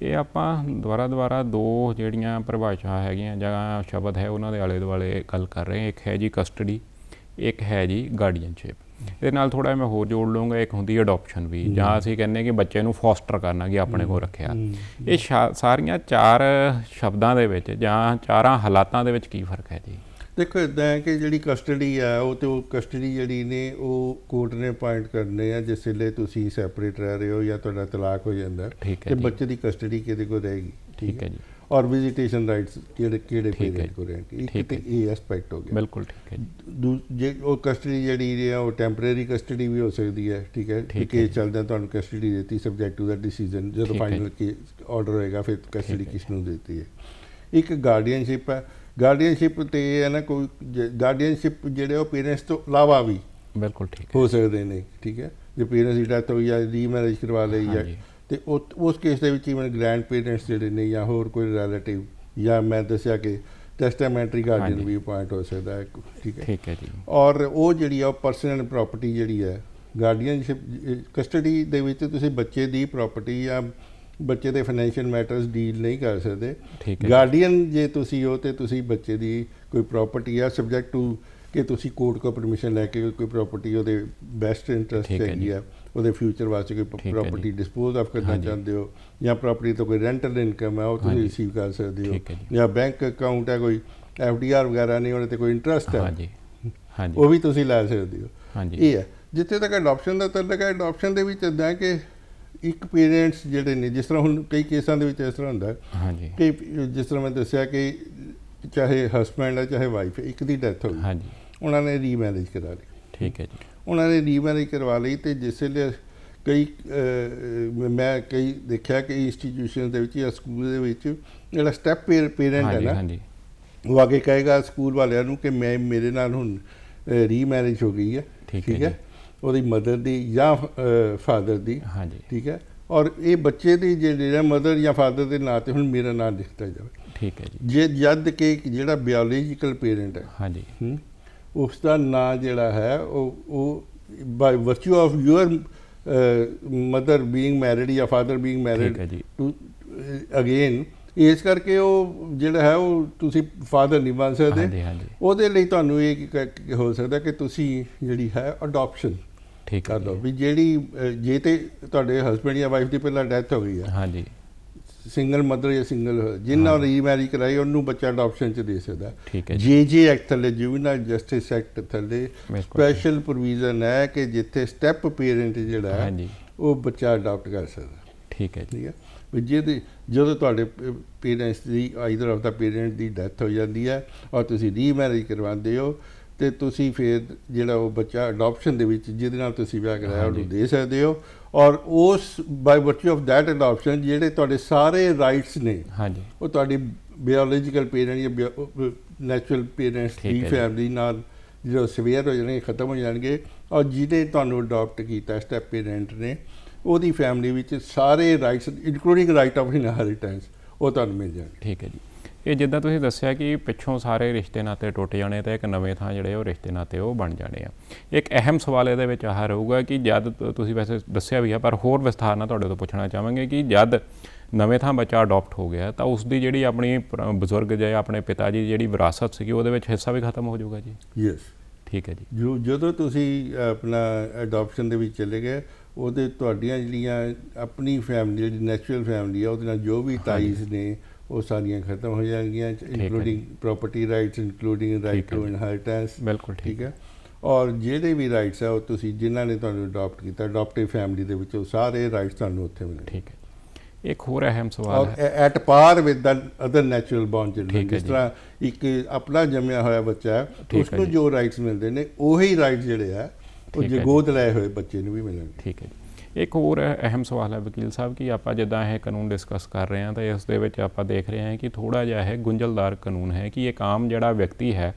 ਇਹ ਆਪਾਂ ਦੁਬਾਰਾ ਦੁਬਾਰਾ ਦੋ ਜਿਹੜੀਆਂ ਪਰਿਭਾਸ਼ਾ ਹੈਗੀਆਂ ਜਾਂ ਸ਼ਬਦ ਹੈ ਉਹਨਾਂ ਦੇ ਆਲੇ ਦੁਆਲੇ ਗੱਲ ਕਰ ਰਹੇ ਹਾਂ ਇੱਕ ਹੈ ਜੀ ਕਸਟਡੀ ਇੱਕ ਹੈ ਜੀ ਗਾਰਡੀਅਨਸ਼ਿਪ ਇਹਦੇ ਨਾਲ ਥੋੜਾ ਮੈਂ ਹੋਰ ਜੋੜ ਲਵਾਂਗਾ ਇੱਕ ਹੁੰਦੀ ਅਡਾਪਸ਼ਨ ਵੀ। ਜਾਂ ਅਸੀਂ ਕਹਿੰਦੇ ਕਿ ਬੱਚੇ ਨੂੰ ਫੋਸਟਰ ਕਰਨਾ ਕਿ ਆਪਣੇ ਕੋਲ ਰੱਖਿਆ। ਇਹ ਸ਼ਾ- ਸਾਰੀਆਂ ਚਾਰ ਸ਼ਬਦਾਂ ਦੇ ਵਿੱਚ ਜਾਂ ਚਾਰਾਂ ਹਾਲਾਤਾਂ ਦੇ ਵਿੱਚ ਕੀ ਫ਼ਰਕ ਹੈ ਜੀ? ਦੇਖੋ ਇਦਾਂ ਹੈ ਕਿ ਜਿਹੜੀ ਕਸਟਡੀ ਆ ਉਹ ਤੇ ਉਹ ਕਸਟਡੀ ਜਿਹੜੀ ਨੇ ਉਹ ਕੋਰਟ ਨੇ ਅਪਾਇੰਟ ਕਰਨੇ ਆ ਜਿਸ ਵੇਲੇ ਤੁਸੀਂ ਸੈਪਰੇਟ ਰਹਿ ਰਹੇ ਹੋ ਜਾਂ ਤੁਹਾਡਾ ਤਲਾਕ ਹੋ ਜਾਂਦਾ। ਠੀਕ ਹੈ ਤੇ। ਬੱਚੇ ਦੀ ਕਸਟਡੀ ਕਿਹਦੇ ਕੋਲ ਰਹੇਗੀ? ਠੀਕ ਹੈ ਜੀ। ਔਰ ਵਿਜ਼ਿਟੇਸ਼ਨ ਰਾਈਟਸ ਕਿਹੜੇ ਕਿਹੜੇ ਪੇਰੈਂਟ ਜੀ। ਕੋਲ ਰਹਿਣਗੇ ਇੱਕ ਤੇ। ਇਹ ਐਸਪੈਕਟ ਹੋ ਗਿਆ ਬਿਲਕੁਲ ਠੀਕ ਹੈ ਜੀ ਉਹ ਕਸਟਡੀ ਜਿਹੜੀ ਹੈ ਉਹ ਟੈਂਪਰੇਰੀ ਕਸਟਡੀ ਵੀ ਹੋ ਸਕਦੀ ਹੈ ਠੀਕ ਹੈ ਹੈ ਕੇਸ। ਚੱਲਦਾ ਤੁਹਾਨੂੰ ਕਸਟਡੀ ਦਿੱਤੀ ਸਬਜੈਕਟ ਟੂ ਦਾ ਡਿਸੀਜਨ ਜਦੋਂ ਫਾਈਨਲ ਆਰਡਰ ਹੋਏਗਾ ਫਿਰ ਕਸਟਡੀ। ਕਿਸ ਨੂੰ ਦਿੱਤੀ ਹੈ ਇੱਕ ਗਾਰਡੀਅਨਸ਼ਿਪ ਹੈ ਗਾਰਡੀਅਨਸ਼ਿਪ ਤੇ ਇਹ ਹੈ ਨਾ ਕੋਈ ਗਾਰਡੀਅਨਸ਼ਿਪ ਜਿਹੜੇ ਉਹ ਪੇਰੈਂਟਸ ਤੋਂ ਇਲਾਵਾ ਵੀ ਬਿਲਕੁਲ ਠੀਕ ਹੈ ਹੋ ਸਕਦੇ ਨੇ ਠੀਕ ਹੈ ਜੇ ਪੇਰੈਂਟਸ ਦੀ ਡੈਥ ਹੋਈ ਜਾਂ ਰੀਮੈਰਿਜ ਕਰਵਾ ਲਈ ਜਾਂ। ਤੇ ਉਸ ਕੇਸ ਦੇ ਵਿੱਚ ਇਵਨ ਗ੍ਰੈਂਡ ਪੇਰੈਂਟਸ ਜਿਹੜੇ ਨੇ ਜਾਂ ਹੋਰ ਕੋਈ ਰਿਲੇਟਿਵ ਜਾਂ ਮੈਂ ਦੱਸਿਆ ਕਿ ਟੈਸਟਾਮੈਂਟਰੀ ਗਾਰਡੀਅਨ। ਵੀ ਅਪਾਇੰਟ ਹੋ ਸਕਦਾ ਹੈ ਠੀਕ ਹੈ ਠੀਕ ਹੈ ਜੀ ਔਰ ਉਹ ਜਿਹੜੀ ਆ ਪਰਸਨਲ ਪ੍ਰਾਪਰਟੀ ਜਿਹੜੀ ਹੈ ਗਾਰਡੀਅਨਸ਼ਿਪ ਕਸਟਡੀ ਦੇ ਵਿੱਚ ਤੁਸੀਂ ਬੱਚੇ ਦੀ ਪ੍ਰਾਪਰਟੀ ਜਾਂ ਬੱਚੇ ਦੇ ਫਾਈਨੈਂਸ਼ੀਅਲ ਮੈਟਰਸ ਡੀਲ ਨਹੀਂ ਕਰ ਸਕਦੇ ਠੀਕ ਹੈ ਜੀ। ਗਾਰਡੀਅਨ ਜੇ ਤੁਸੀਂ ਹੋ ਤੇ ਤੁਸੀਂ ਬੱਚੇ ਦੀ ਕੋਈ ਪ੍ਰਾਪਰਟੀ ਆ ਸਬਜੈਕਟ ਟੂ ਕਿ ਤੁਸੀਂ ਕੋਰਟ ਕੋ ਪਰਮਿਸ਼ਨ ਲੈ ਕੇ ਕੋਈ ਪ੍ਰਾਪਰਟੀ ਉਹਦੇ ਬੈਸਟ ਇੰਟਰਸਟ ਹੈਗੀ ਜੀ। ਆ ਉਹਦੇ ਫਿਊਚਰ ਵਾਸਤੇ ਕੋਈ। ਪ੍ਰਾਪਰਟੀ ਡਿਸਪੋਜ਼ ਆਫ ਕਰਨਾ। ਚਾਹੁੰਦੇ ਹੋ ਜਾਂ ਪ੍ਰਾਪਰਟੀ ਤੋਂ ਕੋਈ ਰੈਂਟਲ ਇਨਕਮ ਹੈ ਉਹ ਤੁਸੀਂ। ਰਿਸੀਵ ਕਰ ਸਕਦੇ ਹੋ। ਜੀ। ਬੈਂਕ ਅਕਾਊਂਟ ਹੈ ਕੋਈ ਐਫਡੀਆਰ ਵਗੈਰਾ ਨਹੀਂ ਉਹਦੇ ਤੇ ਕੋਈ ਇੰਟਰਸਟ ਹੈ। ਹਾਂਜੀ। ਹਾਂਜੀ। ਉਹ ਵੀ ਤੁਸੀਂ ਲੈ ਸਕਦੇ ਹੋ। ਹਾਂਜੀ। ਇਹ ਹੈ। ਜਿੱਥੇ ਤੱਕ ਅਡਾਪਸ਼ਨ ਦਾ ਤਲਕ ਹੈ ਅਡਾਪਸ਼ਨ ਦੇ ਵਿੱਚ ਇਦਾਂ ਕਿ ਇੱਕ ਪੇਰੈਂਟਸ ਜਿਹੜੇ ਨੇ ਜਿਸ ਤਰ੍ਹਾਂ ਹੁਣ ਕਈ ਕੇਸਾਂ ਦੇ ਵਿੱਚ ਇਸ ਤਰ੍ਹਾਂ ਹੁੰਦਾ ਹਾਂਜੀ। ਕਿ ਜਿਸ ਤਰ੍ਹਾਂ ਮੈਂ ਦੱਸਿਆ ਕਿ ਚਾਹੇ ਹਸਬੈਂਡ ਹੈ ਚਾਹੇ ਵਾਈਫ ਹੈ ਇੱਕ ਦੀ ਡੈਥ ਹੋ ਗਈ ਹਾਂਜੀ। ਉਹਨਾਂ ਨੇ ਰੀਮੈਰਿਜ ਕਰਾ ਲਈ। ਠੀਕ ਹੈ ਜੀ। ਉਹਨਾਂ ਨੇ ਰੀਮੈਰਿਜ ਕਰਵਾ ਲਈ ਤੇ ਜਿਸ ਵੇਲੇ ਕਈ ਮੈਂ ਕਈ ਦੇਖਿਆ ਕਿ ਇੰਸਟੀਟਿਊਸ਼ਨ ਦੇ ਵਿੱਚ ਜਾਂ ਸਕੂਲ ਦੇ ਵਿੱਚ ਜਿਹੜਾ ਸਟੈਪ ਪੇਰੈਂਟ ਹੈ ਨਾ ਉਹ ਕੇ ਕਹੇਗਾ ਸਕੂਲ ਵਾਲਿਆਂ ਨੂੰ ਕਿ ਮੈਂ ਮੇਰੇ ਨਾਲ ਹੁਣ ਰੀਮੈਰਿਜ ਹੋ ਗਈ ਹੈ ਠੀਕ ਹੈ। ਉਹਦੀ ਮਦਰ ਦੀ ਜਾਂ ਫਾਦਰ ਦੀ ਹਾਂਜੀ। ਠੀਕ ਹੈ? ਔਰ ਇਹ ਬੱਚੇ ਦੀ ਜਿਹੜਾ ਮਦਰ ਜਾਂ ਫਾਦਰ ਦੇ ਨਾਂ ਤੇ ਹੁਣ ਮੇਰਾ ਨਾਮ ਲਿਖਤਾ ਜਾਵੇ। ਠੀਕ ਹੈ ਜੀ। ਜੇ ਜਦ ਕਿ ਜਿਹੜਾ ਬਿਓਲੋਜੀਕਲ ਪੇਰੈਂਟ ਹੈ ਹਾਂਜੀ। ਉਸ ਦਾ ਨਾਂ ਜਿਹੜਾ ਹੈ ਉਹ ਉਹ by virtue of your mother being married ਜਾਂ father being married to again ਇਸ ਕਰਕੇ ਉਹ ਜਿਹੜਾ ਹੈ ਉਹ ਤੁਸੀਂ ਫਾਦਰ ਨਹੀਂ ਬਣ ਸਕਦੇ। ਉਹਦੇ ਲਈ ਤੁਹਾਨੂੰ ਇਹ ਹੋ ਸਕਦਾ ਕਿ ਤੁਸੀਂ ਜਿਹੜੀ ਹੈ ਅਡਾਪਸ਼ਨ ਠੀਕ ਹੈ ਕਰ ਲਓ। ਵੀ ਜਿਹੜੀ ਜੇ ਤੇ ਤੁਹਾਡੇ ਹਸਬੰਡ ਜਾਂ ਵਾਈਫ ਦੀ ਪਹਿਲਾਂ ਡੈਥ ਹੋ ਗਈ ਹੈ। ਹਾਂਜੀ। ਸਿੰਗਲ ਮਦਰ ਜਾਂ ਸਿੰਗਲ ਜਿੰਨਾ ਰੀਮੈਰੀ ਕਰਾਈ ਉਹਨੂੰ ਬੱਚਾ ਅਡਾਪਸ਼ਨ ਚ ਦੇ ਸਕਦਾ। ਠੀਕ ਹੈ ਜੀ। ਜੇ ਐਕਟ ਥੱਲੇ ਜੁਵੀਨਲ ਜਸਟਿਸ ਐਕਟ ਥੱਲੇ। ਸਪੈਸ਼ਲ ਪ੍ਰੋਵੀਜ਼ਨ ਹੈ ਕਿ ਜਿੱਥੇ ਸਟੈਪ ਪੇਰੈਂਟ ਜਿਹੜਾ ਹੈ ਉਹ ਬੱਚਾ ਅਡਾਪਟ ਕਰ ਸਕਦਾ। ਠੀਕ ਹੈ ਠੀਕ ਹੈ? ਵੀ ਜਿਹਦੇ ਜਦੋਂ ਤੁਹਾਡੇ ਪੇਰੈਂਟਸ ਦੀ ਆਈਦਰ ਆਫ ਦਾ ਪੇਰੈਂਟ ਦੀ ਡੈਥ ਹੋ ਜਾਂਦੀ ਹੈ ਔਰ ਤੁਸੀਂ ਰੀਮੈਰਿਜ ਕਰਵਾਉਂਦੇ ਹੋ ਤੇ ਤੁਸੀਂ ਫਿਰ ਜਿਹੜਾ ਉਹ ਬੱਚਾ ਅਡਾਪਸ਼ਨ ਦੇ ਵਿੱਚ ਜਿਹਦੇ ਨਾਲ ਤੁਸੀਂ ਵਿਆਹ ਕਰਾਇਆ ਉਹਨੂੰ। ਦੇ ਸਕਦੇ ਹੋ ਔਰ ਉਸ by virtue of that adoption ਜਿਹੜੇ ਤੁਹਾਡੇ ਸਾਰੇ ਰਾਈਟਸ ਨੇ ਹਾਂਜੀ। ਉਹ ਤੁਹਾਡੀ ਬਿਓਲੋਜੀਕਲ ਪੇਰੈਂਟ ਜਾਂ ਨੈਚੁਰਲ ਪੇਰੈਂਟਸ ਦੀ ਜੀ। ਫੈਮਿਲੀ ਨਾਲ ਜਦੋਂ ਸਵੇਅਰ ਹੋ ਜਾਣਗੇ ਖਤਮ ਹੋ ਜਾਣਗੇ ਔਰ ਜਿਹਨੇ ਤੁਹਾਨੂੰ ਅਡਾਪਟ ਕੀਤਾ ਸਟੈਪ ਪੇਰੈਂਟ ਨੇ ਉਹਦੀ ਫੈਮਿਲੀ ਵਿੱਚ ਸਾਰੇ rights including right of inheritance ਉਹ ਤੁਹਾਨੂੰ ਮਿਲ ਜਾਣਗੇ। ਠੀਕ ਹੈ ਜੀ। ਇਹ ਜਿੱਦਾਂ ਤੁਸੀਂ ਦੱਸਿਆ ਕਿ ਪਿੱਛੋਂ ਸਾਰੇ ਰਿਸ਼ਤੇ ਨਾਤੇ ਟੁੱਟ ਜਾਣੇ ਤੇ ਇੱਕ ਨਵੇਂ ਥਾਂ ਜਿਹੜੇ ਉਹ ਰਿਸ਼ਤੇ ਨਾਤੇ ਉਹ ਬਣ ਜਾਣੇ ਆ। ਇੱਕ ਅਹਿਮ ਸਵਾਲ ਇਹਦੇ ਵਿੱਚ ਆਹ ਰਹੂਗਾ ਕਿ ਜਦ ਤੁਸੀਂ ਵੈਸੇ ਦੱਸਿਆ ਵੀ ਆ ਪਰ ਹੋਰ ਵਿਸਥਾਰ ਨਾਲ ਤੁਹਾਡੇ ਤੋਂ ਪੁੱਛਣਾ ਚਾਹਾਂਗੇ ਕਿ ਜਦ ਨਵੇਂ ਥਾਂ ਬੱਚਾ ਅਡਾਪਟ ਹੋ ਗਿਆ ਤਾਂ ਉਸ ਦੀ ਜਿਹੜੀ ਆਪਣੀ ਬਜ਼ੁਰਗ ਜਾਂ ਆਪਣੇ ਪਿਤਾ ਜੀ ਜਿਹੜੀ ਵਿਰਾਸਤ ਸੀਗੀ ਉਹਦੇ ਵਿੱਚ ਹਿੱਸਾ ਵੀ ਖਤਮ ਹੋ ਜਾਊਗਾ ਜੀ? ਯੈਸ ਠੀਕ ਹੈ ਜੀ। ਜੋ ਜਦੋਂ ਤੁਸੀਂ ਆਪਣਾ ਅਡਾਪਸ਼ਨ ਦੇ ਵਿੱਚ ਚਲੇ ਗਏ ਉਹਦੇ ਤੁਹਾਡੀਆਂ ਜਿਹੜੀਆਂ ਆਪਣੀ ਫੈਮਿਲੀ ਜਿਹੜੀ ਨੈਚੁਰਲ ਫੈਮਿਲੀ ਆ ਉਹਦੇ ਨਾਲ ਜੋ ਵੀ ਟਾਈਜ਼ ਨੇ ਉਹ ਸਾਰੀਆਂ ਖਤਮ ਹੋ ਜਾਣਗੀਆਂ including property rights including right to. Inheritance ਬਿਲਕੁਲ ਠੀਕ ਹੈ ਔਰ ਜਿਹੜੇ ਵੀ ਰਾਈਟਸ ਆ ਉਹ ਤੁਸੀਂ ਜਿਨ੍ਹਾਂ ਨੇ ਤੁਹਾਨੂੰ ਅਡਾਪਟ ਕੀਤਾ ਅਡਾਪਟਿਵ ਫੈਮਿਲੀ ਦੇ ਵਿੱਚ ਉਹ ਸਾਰੇ ਰਾਈਟਸ ਤੁਹਾਨੂੰ ਉੱਥੇ ਮਿਲਣਗੇ ਠੀਕ ਹੈ। ਇੱਕ ਹੋਰ ਅਹਿਮ ਸਵਾਲ ਹੈ at par with the other natural born children ਜਿਸ। ਤਰ੍ਹਾਂ ਇੱਕ ਆਪਣਾ ਜੰਮਿਆ ਹੋਇਆ ਬੱਚਾ ਉਸ ਨੂੰ ਜੀ। ਰਾਈਟਸ ਮਿਲਦੇ ਨੇ ਉਹੀ ਰਾਈਟਸ ਜਿਹੜੇ ਆ ਉਹ ਠੀਕ ਹੈ ਜੇ ਜੀ। ਗੋਦ ਲਏ ਹੋਏ ਬੱਚੇ ਨੂੰ ਵੀ ਮਿਲਣਗੇ ਠੀਕ ਹੈ ਜੀ ਇੱਕ ਹੋਰ ਅਹਿਮ ਸਵਾਲ ਹੈ ਵਕੀਲ ਸਾਹਿਬ, ਕਿ ਆਪਾਂ ਜਿੱਦਾਂ ਇਹ ਕਾਨੂੰਨ ਡਿਸਕਸ ਕਰ ਰਹੇ ਹਾਂ ਤਾਂ ਇਸ ਦੇ ਵਿੱਚ ਆਪਾਂ ਦੇਖ ਰਹੇ ਹਾਂ ਕਿ ਥੋੜਾ ਜਿਹਾ ਇਹ ਗੁੰਝਲਦਾਰ ਕਾਨੂੰਨ ਹੈ ਕਿ ਇੱਕ ਆਮ ਜਿਹੜਾ ਵਿਅਕਤੀ ਹੈ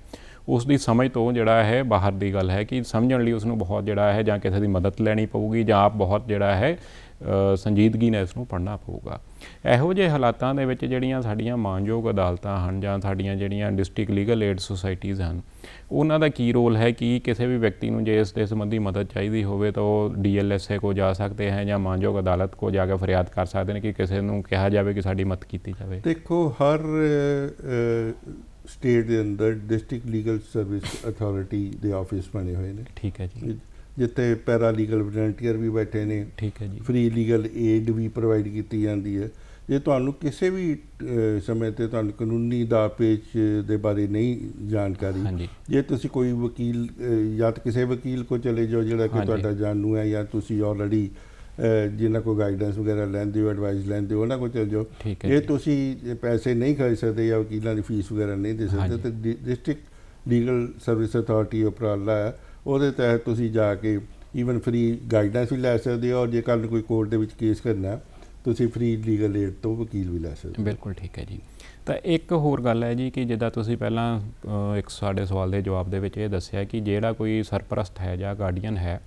ਉਸ ਦੀ ਸਮਝ ਤੋਂ ਜਿਹੜਾ ਹੈ ਬਾਹਰ ਦੀ ਗੱਲ ਹੈ ਕਿ ਸਮਝਣ ਲਈ ਉਸ ਨੂੰ ਬਹੁਤ ਜਿਹੜਾ ਹੈ ਜਾਂ ਕਿਸੇ ਦੀ ਮਦਦ ਲੈਣੀ ਪਊਗੀ ਜਾਂ ਆਪ ਬਹੁਤ ਜਿਹੜਾ ਹੈ ਸੰਜੀਦਗੀ ਨਾਲ ਇਸ ਨੂੰ ਪੜ੍ਹਨਾ ਪਊਗਾ। ਇਹੋ ਜਿਹੇ ਹਾਲਾਤਾਂ ਦੇ ਵਿੱਚ ਜਿਹੜੀਆਂ ਸਾਡੀਆਂ ਮਾਨਯੋਗ ਅਦਾਲਤਾਂ ਹਨ ਜਾਂ ਸਾਡੀਆਂ ਜਿਹੜੀਆਂ ਡਿਸਟ੍ਰਿਕਟ ਲੀਗਲ ਏਡ ਸੁਸਾਇਟੀਜ਼ ਹਨ ਉਹਨਾਂ ਦਾ ਕੀ ਰੋਲ ਹੈ ਕਿ ਕਿਸੇ ਵੀ ਵਿਅਕਤੀ ਨੂੰ ਜੇ ਇਸ ਦੇ ਸੰਬੰਧੀ ਮਦਦ ਚਾਹੀਦੀ ਹੋਵੇ ਤਾਂ ਉਹ ਡੀਐਲਐਸਏ ਕੋ ਜਾ ਸਕਦੇ ਹੈ ਜਾਂ ਮਾਨਯੋਗ ਅਦਾਲਤ ਕੋ ਜਾ ਕੇ ਫਰਿਆਦ ਕਰ ਸਕਦੇ ਨੇ ਕਿ ਕਿਸੇ ਨੂੰ ਕਿਹਾ ਜਾਵੇ ਕਿ ਸਾਡੀ ਮਦਦ ਕੀਤੀ ਜਾਵੇ। ਦੇਖੋ ਹਰ ਸਟੇਟ ਦੇ ਅੰਦਰ ਡਿਸਟ੍ਰਿਕਟ ਲੀਗਲ ਸਰਵਿਸ ਅਥਾਰਟੀ ਦੇ ਆਫਿਸ ਬਣੇ ਹੋਏ ਨੇ। ਠੀਕ ਹੈ ਜੀ। ਜਿੱਥੇ ਪੈਰਾ ਲੀਗਲ ਵਲੰਟੀਅਰ ਵੀ ਬੈਠੇ ਨੇ ਠੀਕ ਹੈ ਜੀ ਫ੍ਰੀ ਲੀਗਲ ਏਡ ਵੀ ਪ੍ਰੋਵਾਈਡ ਕੀਤੀ ਜਾਂਦੀ ਹੈ ਜੇ ਤੁਹਾਨੂੰ ਕਿਸੇ ਵੀ ਸਮੇਂ ਤੇ ਤੁਹਾਨੂੰ ਕਾਨੂੰਨੀ ਦਾ ਪੇਚ ਦੇ ਬਾਰੇ ਨਹੀਂ ਜਾਣਕਾਰੀ ਜੇ ਤੁਸੀਂ ਕੋਈ ਵਕੀਲ ਜਾਂ ਕਿਸੇ ਵਕੀਲ ਕੋ ਚਲੇ ਜਾਓ ਜਿਹੜਾ ਕਿ। ਤੁਹਾਡਾ ਜਾਣੂ ਹੈ ਜਾਂ ਤੁਸੀਂ ਆਲਰੇਡੀ ਜਿਨ੍ਹਾਂ ਕੋ ਗਾਈਡੈਂਸ ਵਗੈਰਾ ਲੈਂਦੇ ਹੋ ਐਡਵਾਈਸ ਲੈਂਦੇ ਹੋ ਉਹਨਾਂ ਕੋ ਚਲੇ ਜਾਓ ਜੇ। ਤੁਸੀਂ ਪੈਸੇ ਨਹੀਂ ਖਰਚ ਸਕਦੇ ਜਾਂ ਵਕੀਲਾਂ ਦੀ ਫੀਸ ਵਗੈਰਾ ਨਹੀਂ ਦੇ ਸਕਦੇ। ਤਾਂ ਡਿਸਟ੍ਰਿਕਟ ਲੀਗਲ ਸਰਵਿਸ ਅਥਾਰਟੀ ਉਪਰਾਲਾ ਹੈ ਉਹਦੇ ਤਹਿਤ ਤੁਸੀਂ ਜਾ ਕੇ ਈਵਨ ਫ੍ਰੀ ਗਾਈਡੈਂਸ ਵੀ ਲੈ ਸਕਦੇ ਹੋ, ਔਰ ਜੇ ਕੱਲ੍ਹ ਨੂੰ ਕੋਈ ਕੋਰਟ ਦੇ ਵਿੱਚ ਕੇਸ ਕਰਨਾ, ਤੁਸੀਂ ਫ੍ਰੀ ਲੀਗਲ ਏਡ ਤੋਂ ਵਕੀਲ ਵੀ ਲੈ ਸਕਦੇ ਹੋ। ਬਿਲਕੁਲ ਠੀਕ ਹੈ ਜੀ। ਤਾਂ ਇੱਕ ਹੋਰ ਗੱਲ ਹੈ ਜੀ ਕਿ ਜਿੱਦਾਂ ਤੁਸੀਂ ਪਹਿਲਾਂ ਇੱਕ ਸਾਡੇ ਸਵਾਲ ਦੇ ਜਵਾਬ ਦੇ ਵਿੱਚ ਇਹ ਦੱਸਿਆ ਕਿ ਜਿਹੜਾ ਕੋਈ ਸਰਪ੍ਰਸਤ ਹੈ ਜਾਂ ਗਾਰਡੀਅਨ ਹੈ,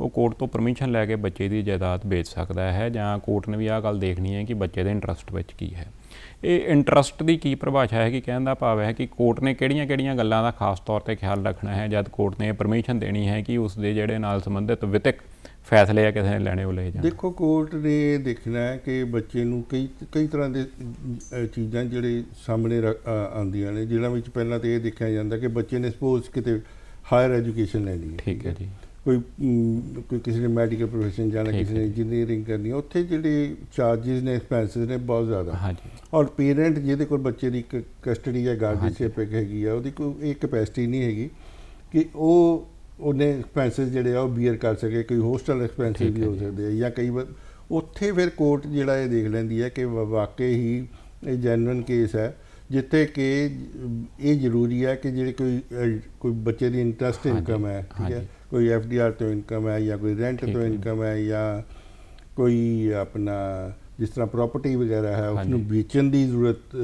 ਉਹ ਕੋਰਟ ਤੋਂ ਪਰਮਿਸ਼ਨ ਲੈ ਕੇ ਬੱਚੇ ਦੀ ਜਾਇਦਾਦ ਵੇਚ ਸਕਦਾ ਹੈ ਜਾਂ ਕੋਰਟ ਨੇ ਵੀ ਆਹ ਗੱਲ ਦੇਖਣੀ ਹੈ ਕਿ ਬੱਚੇ ਦੇ ਇੰਟਰਸਟ ਵਿੱਚ ਕੀ ਹੈ। ਇਹ ਇੰਟਰਸਟ ਦੀ ਕੀ ਪਰਿਭਾਸ਼ਾ ਹੈ ਕਿ ਕਹਿਣ ਦਾ ਭਾਵ ਹੈ ਕਿ ਕੋਰਟ ਨੇ ਕਿਹੜੀਆਂ-ਕਿਹੜੀਆਂ ਗੱਲਾਂ ਦਾ ਖਾਸ ਤੌਰ ਤੇ ਖਿਆਲ ਰੱਖਣਾ ਹੈ? ਜਦ ਕੋਰਟ ਨੇ ਪਰਮਿਸ਼ਨ ਦੇਣੀ ਹੈ ਕਿ ਉਸ ਦੇ ਜਿਹੜੇ ਨਾਲ ਸੰਬੰਧਿਤ ਵਿਤਿਕ ਫੈਸਲੇ ਆ ਕਿਸੇ ਨੇ ਲੈਣੇ ਉਹ ਲਏ ਜਾਣ। ਦੇਖੋ ਕੋਰਟ ਨੇ ਦੇਖਣਾ ਹੈ ਕਿ ਬੱਚੇ ਨੂੰ ਕਈ ਕਈ ਤਰ੍ਹਾਂ ਦੇ ਚੀਜ਼ਾਂ ਜਿਹੜੇ ਸਾਹਮਣੇ ਆਉਂਦੀਆਂ ਨੇ ਜਿਨ੍ਹਾਂ ਵਿੱਚ ਪਹਿਲਾਂ ਤਾਂ ਇਹ ਦੇਖਿਆ ਜਾਂਦਾ ਕਿ ਬੱਚੇ ਨੇ ਸਪੋਜ਼ ਕਿਤੇ ਹਾਇਰ ਐਜੂਕੇਸ਼ਨ ਲੈਣੀ ਹੈ। ਠੀਕ ਹੈ ਜੀ। ਕੋਈ ਕੋਈ ਕਿਸੇ ਨੇ ਮੈਡੀਕਲ ਪ੍ਰੋਫੈਸ਼ਨ ਜਾਣਾ ਕਿਸੇ ਨੇ। ਇੰਜੀਨੀਅਰਿੰਗ ਕਰਨੀ ਉੱਥੇ ਜਿਹੜੇ ਚਾਰजेस ਨੇ ਐਕਸਪੈਂਸਸ ਨੇ ਬਹੁਤ ਜ਼ਿਆਦਾ ਹਾਂਜੀ ਔਰ ਪੇਰੈਂਟ ਜਿਹਦੇ ਕੋਲ ਬੱਚੇ ਦੀ ਕਸਟਡੀ ਜਾਂ ਗਾਰਡੀਅਨਸ਼ਿਪ ਹੈਗੀ ਆ ਉਹਦੀ ਕੋਈ ਇਹ ਕਪੈਸਿਟੀ ਨਹੀਂ ਹੈਗੀ ਕਿ ਉਹ ਉਹਨੇ ਐਕਸਪੈਂਸਸ ਜਿਹੜੇ ਆ ਉਹ ਬੀਅਰ ਕਰ ਸਕੇ ਕੋਈ ਹੋਸਟਲ ਐਕਸਪੈਂਸਸ ਵੀ ਹੈ। ਸਕਦੇ ਆ ਜਾਂ ਕਈ ਵਾਰ ਉੱਥੇ ਫਿਰ ਕੋਰਟ ਜਿਹੜਾ ਇਹ ਦੇਖ ਲੈਂਦੀ ਹੈ ਕਿ ਵਾਕਈ ਹੀ ਇਹ ਜੈਨੂਇਨ ਕੇਸ ਹੈ ਜਿੱਥੇ ਕਿ ਇਹ ਜ਼ਰੂਰੀ ਹੈ ਕਿ ਜਿਹੜੇ ਕੋਈ ਕੋਈ ਬੱਚੇ ਦੀ ਇੰਟਰਸਟ ਇਨਕਮ ਹੈ ਠੀਕ ਹੈ। ਕੋਈ ਐਫਡੀਆਰ ਤੋਂ ਇਨਕਮ ਹੈ ਜਾਂ ਕੋਈ ਰੈਂਟ ਤੋਂ। ਇਨਕਮ ਹੈ ਜਾਂ ਕੋਈ ਆਪਣਾ ਜਿਸ ਤਰ੍ਹਾਂ ਪ੍ਰਾਪਰਟੀ ਵਗੈਰਾ ਹੈ ਉਸ ਨੂੰ। ਵੇਚਣ ਦੀ ਜ਼ਰੂਰਤ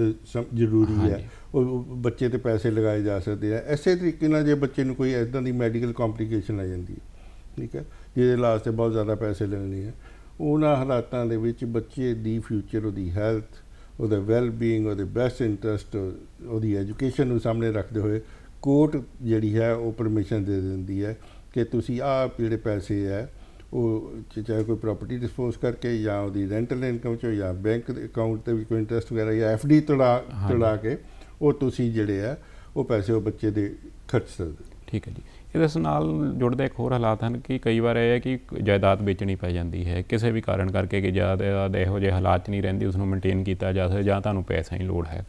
ਜ਼ਰੂਰੀ ਹੈ। ਉਹ ਬੱਚੇ ਤੇ ਪੈਸੇ ਲਗਾਏ ਜਾ ਸਕਦੇ ਆ। ਐਸੇ ਤਰੀਕੇ ਨਾਲ ਜੇ ਬੱਚੇ ਨੂੰ ਕੋਈ ਐਦਾਂ ਦੀ ਮੈਡੀਕਲ ਕੰਪਲਿਕੇਸ਼ਨ ਆ ਜਾਂਦੀ ਹੈ ਠੀਕ ਹੈ ਜਿਹਦੇ ਇਲਾਜ ਤੇ ਬਹੁਤ ਜ਼ਿਆਦਾ ਪੈਸੇ ਲੱਗਣੇ ਆ। ਉਹਨਾਂ ਹਾਲਾਤਾਂ ਦੇ ਵਿੱਚ ਬੱਚੇ ਦੀ ਫਿਊਚਰ ਉਹਦੀ ਹੈਲਥ ਉਹਦਾ ਵੈਲ ਬੀਇੰਗ ਉਹਦੇ ਬੈਸਟ ਇੰਟਰਸਟ ਉਹਦੀ ਐਜੂਕੇਸ਼ਨ ਨੂੰ ਸਾਹਮਣੇ ਰੱਖਦੇ ਹੋਏ ਕੋਰਟ ਜਿਹੜੀ ਹੈ ਉਹ ਪਰਮਿਸ਼ਨ ਦੇ ਦਿੰਦੀ ਹੈ। ਕਿ ਤੁਸੀਂ ਆਹ ਜਿਹੜੇ ਪੈਸੇ ਹੈ ਉਹ ਚਾਹੇ ਕੋਈ ਪ੍ਰਾਪਰਟੀ ਡਿਸਪੋਜ਼ ਕਰਕੇ ਜਾਂ ਉਹਦੀ ਰੈਂਟਲ ਇਨਕਮ ਚੋਂ ਜਾਂ ਬੈਂਕ ਦੇ ਅਕਾਊਂਟ ਤੇ ਵੀ ਕੋਈ ਇੰਟਰਸਟ ਵਗੈਰਾ ਜਾਂ ਐਫਡੀ ਤੜਾ। ਤੜਾ ਕੇ ਉਹ ਤੁਸੀਂ ਜਿਹੜੇ ਆ ਉਹ ਪੈਸੇ ਉਹ ਬੱਚੇ ਦੇ ਖਰਚ ਸਕਦੇ ਠੀਕ ਹੈ ਜੀ। ਇਹਦੇ ਇਸ ਨਾਲ ਜੁੜਦੇ ਇੱਕ ਹੋਰ ਹਾਲਾਤ ਹਨ ਕਿ ਕਈ ਵਾਰ ਇਹ ਹੈ ਕਿ ਜਾਇਦਾਦ ਵੇਚਣੀ ਪੈ ਜਾਂਦੀ ਹੈ। ਕਿਸੇ ਵੀ ਕਾਰਨ ਕਰਕੇ ਕਿ ਜਾਇਦਾਦ ਇਹੋ ਜਿਹੇ ਹਾਲਾਤ 'ਚ ਨਹੀਂ ਰਹਿੰਦੀ ਉਸ ਨੂੰ ਮੇਨਟੇਨ ਕੀਤਾ ਜਾ ਸਕਦਾ ਜਾਂ ਤੁਹਾਨੂੰ ਪੈਸਿਆਂ ਦੀ ਲੋੜ ਹੈ।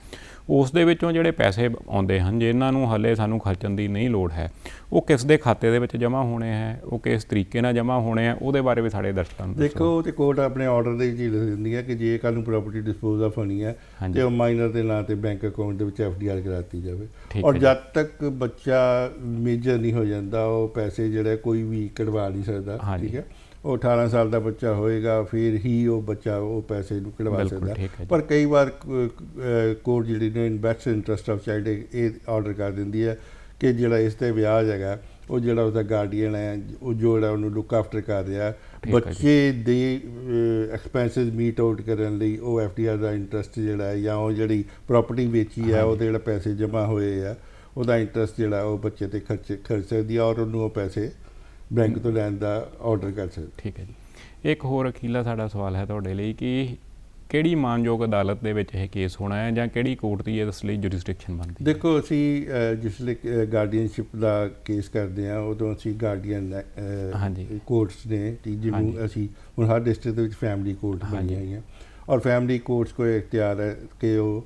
ਉਸ ਦੇ ਵਿੱਚੋਂ ਜਿਹੜੇ ਪੈਸੇ ਆਉਂਦੇ ਹਨ ਜਿਨ੍ਹਾਂ ਨੂੰ ਹਲੇ ਸਾਨੂੰ ਖਰਚਣ ਦੀ ਨਹੀਂ ਲੋੜ ਹੈ ਉਹ ਕਿਸ ਦੇ ਖਾਤੇ ਦੇ ਵਿੱਚ ਜਮ੍ਹਾਂ ਹੋਣੇ ਹੈ ਉਹ ਕਿਸ ਤਰੀਕੇ ਨਾਲ ਜਮ੍ਹਾਂ ਹੋਣੇ ਆ ਉਹਦੇ ਬਾਰੇ ਵੀ ਸਾਡੇ ਦਰਸ਼ਕਾਂ ਨੂੰ। ਦੇਖੋ ਤੇ ਕੋਰਟ ਆਪਣੇ ਆਰਡਰ ਦੇ ਵਿੱਚ ਹੀ ਲਿਖ ਦਿੰਦੀ ਹੈ ਕਿ ਜੇ ਕੱਲ ਨੂੰ ਪ੍ਰਾਪਰਟੀ ਡਿਸਪੋਜ਼ ਆਫ ਹੋਣੀ ਹੈ। ਤੇ ਉਹ ਮਾਈਨਰ ਦੇ ਨਾਂ ਤੇ ਬੈਂਕ ਅਕਾਊਂਟ ਦੇ ਵਿੱਚ ਐਫਡੀਆਰ ਕਰਾਤੀ ਜਾਵੇ ਔਰ ਹੈ। ਜਦ ਤੱਕ ਬੱਚਾ ਮੇਜਰ ਨਹੀਂ ਹੋ ਜਾਂਦਾ ਉਹ ਪੈਸੇ ਜਿਹੜੇ ਕੋਈ ਵੀ ਕਢਵਾ ਨਹੀਂ ਸਕਦਾ। ਠੀਕ ਹੈ ਉਹ 18 ਸਾਲ ਦਾ ਬੱਚਾ ਹੋਏਗਾ ਫਿਰ ਹੀ ਉਹ ਬੱਚਾ ਉਹ ਪੈਸੇ ਨੂੰ ਕਢਵਾ ਸਕਦਾ। ਪਰ ਕਈ ਵਾਰ ਕੋਰਟ ਜਿਹੜੀ ਨੇ in best interest of child ਇਹ ਆਰਡਰ ਕਰ ਦਿੰਦੀ ਹੈ ਕਿ ਜਿਹੜਾ ਇਸ ਤੇ ਵਿਆਜ ਹੈਗਾ ਉਹ ਜਿਹੜਾ ਉਹਦਾ ਗਾਰਡੀਅਨ ਹੈ ਉਹ ਜਿਹੜਾ ਉਹਨੂੰ ਲੁੱਕ ਆਫਟਰ ਕਰ ਰਿਹਾ। ਬੱਚੇ ਦੇ ਐਕਸਪੈਂਸਸ ਮੀਟ ਆਊਟ ਕਰਨ ਲਈ ਉਹ ਐਫਡੀਆਰ ਦਾ ਇੰਟਰਸਟ ਜਿਹੜਾ ਹੈ ਜਾਂ ਉਹ ਜਿਹੜੀ ਪ੍ਰਾਪਰਟੀ ਵੇਚੀ ਹੈ ਉਹਦੇ ਜਿਹੜਾ ਪੈਸੇ ਜਮ੍ਹਾਂ ਹੋਏ ਆ ਉਹਦਾ ਇੰਟਰਸਟ ਜਿਹੜਾ ਉਹ ਬੱਚੇ ਤੇ ਖਰਚ ਖਰਚ ਸਕਦੀ ਹੈ ਔਰ ਉਹਨੂੰ ਉਹ ਪੈਸੇ ਬੈਂਕ ਤੋਂ ਲੈਣ ਦਾ ਆਰਡਰ ਕਰ ਸਕਦੀ ਠੀਕ ਹੈ ਜੀ ਇੱਕ ਹੋਰ ਅਖੀਲਾ ਸਾਡਾ ਸਵਾਲ ਹੈ ਤੁਹਾਡੇ ਲਈ ਕਿ ਕਿਹੜੀ ਮਾਨਯੋਗ ਅਦਾਲਤ ਦੇ ਵਿੱਚ ਇਹ ਕੇਸ ਹੋਣਾ ਹੈ ਜਾਂ ਕਿਹੜੀ ਕੋਰਟ ਦੀ ਇਸ ਲਈ ਜੁਰਿਸਡਿਕਸ਼ਨ ਬਣਦੀ ਹੈ ਦੇਖੋ ਅਸੀਂ ਅਹ, ਜਿਸਲੇ ਗਾਰਡੀਅਨਸ਼ਿਪ ਦਾ ਕੇਸ ਕਰਦੇ ਆ ਉਦੋਂ ਅਸੀਂ ਗਾਰਡੀਅਨ ਹਾਂਜੀ। ਕੋਰਟਸ ਨੇ ਜਿਹਨੂੰ। ਅਸੀਂ ਹੁਣ ਹਰ ਡਿਸਟ੍ਰਿਕਟ ਦੇ ਵਿੱਚ ਫੈਮਿਲੀ ਕੋਰਟ। ਬਣੀਆਂ ਹੋਈਆਂ ਔਰ ਫੈਮਿਲੀ ਕੋਰਟਸ ਕੋਲ ਇਖਤਿਆਰ ਹੈ ਕਿ ਉਹ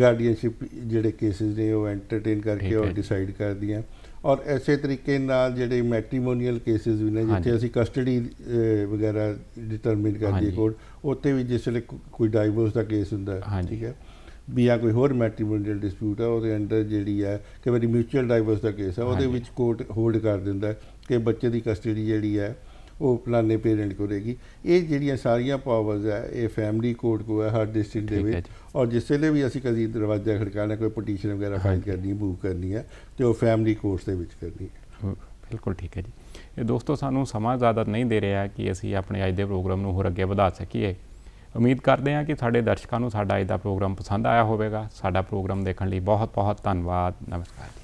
ਗਾਰਡੀਅਨਸ਼ਿਪ ਜਿਹੜੇ ਕੇਸਿਸ ਨੇ ਉਹ ਐਂਟਰਟੇਨ ਕਰਕੇ ਔਰ। ਡਿਸਾਈਡ ਕਰਦੀਆਂ ਔਰ ਐਸੇ ਤਰੀਕੇ ਨਾਲ ਜਿਹੜੇ ਮੈਟ੍ਰੀਮੋਨੀਅਲ ਕੇਸਿਸ ਵੀ ਨੇ। ਜਿੱਥੇ ਅਸੀਂ ਕਸਟਡੀ ਵਗੈਰਾ ਡਿਟਰਮਿਨ ਕਰਦੀ ਹੈ। ਕੋਰਟ ਉੱਥੇ ਵੀ ਜਿਸ ਵੇਲੇ ਕੋਈ ਡਾਈਵੋਰਸ ਦਾ ਕੇਸ ਹੁੰਦਾ। ਠੀਕ ਹੈ ਵੀ ਜਾਂ ਕੋਈ ਹੋਰ ਮੈਟ੍ਰੀਮੋਨੀਅਲ ਡਿਸਪਿਊਟ ਹੈ ਉਹਦੇ ਅੰਡਰ ਜਿਹੜੀ ਹੈ ਕਿ ਵਾਰੀ ਮਿਊਚੁਅਲ ਡਾਈਵੋਰਸ ਦਾ ਕੇਸ ਹੈ ਉਹਦੇ। ਵਿੱਚ ਕੋਰਟ ਹੋਲਡ ਕਰ ਦਿੰਦਾ ਹੈ ਕਿ ਬੱਚੇ ਦੀ ਕਸਟਡੀ ਜਿਹੜੀ ਹੈ ਉਹ ਫਲਾਣੇ ਪੇਰੈਂਟ ਰਹੇਗੀ। ਇਹ ਜਿਹੜੀਆਂ ਸਾਰੀਆਂ ਪਾਵਰਸ ਹੈ ਇਹ ਫੈਮਿਲੀ ਕੋਰਟ ਕੋ ਹੈ ਹਰ ਡਿਸਟ੍ਰਿਕਟ ਦੇ ਵਿੱਚ। ਔਰ ਜਿਸ ਵੇਲੇ ਵੀ ਅਸੀਂ ਕਦੀ ਦਰਵਾਜ਼ਾ ਖੜਕਾਣਾ ਕੋਈ ਪਟੀਸ਼ਨ ਵਗੈਰਾ ਫਾਈਲ। ਕਰਨੀ ਮੂਵ ਕਰਨੀ ਹੈ ਤੇ ਉਹ ਫੈਮਿਲੀ ਕੋਰਟਸ ਦੇ ਵਿੱਚ ਕਰਨੀ ਹੈ। ਬਿਲਕੁਲ ਠੀਕ ਹੈ ਜੀ। ਇਹ ਦੋਸਤੋ ਸਾਨੂੰ ਸਮਾਂ ਜ਼ਿਆਦਾ ਨਹੀਂ ਦੇ ਰਿਹਾ ਕਿ ਅਸੀਂ ਆਪਣੇ ਅੱਜ ਦੇ ਪ੍ਰੋਗਰਾਮ ਨੂੰ ਹੋਰ ਅੱਗੇ ਵਧਾ ਸਕੀਏ। ਉਮੀਦ ਕਰਦੇ ਹਾਂ ਕਿ ਸਾਡੇ ਦਰਸ਼ਕਾਂ ਨੂੰ ਸਾਡਾ ਅੱਜ ਦਾ ਪ੍ਰੋਗਰਾਮ ਪਸੰਦ ਆਇਆ ਹੋਵੇਗਾ। ਸਾਡਾ ਪ੍ਰੋਗਰਾਮ ਦੇਖਣ ਲਈ ਬਹੁਤ ਬਹੁਤ ਧੰਨਵਾਦ। ਨਮਸਕਾਰ।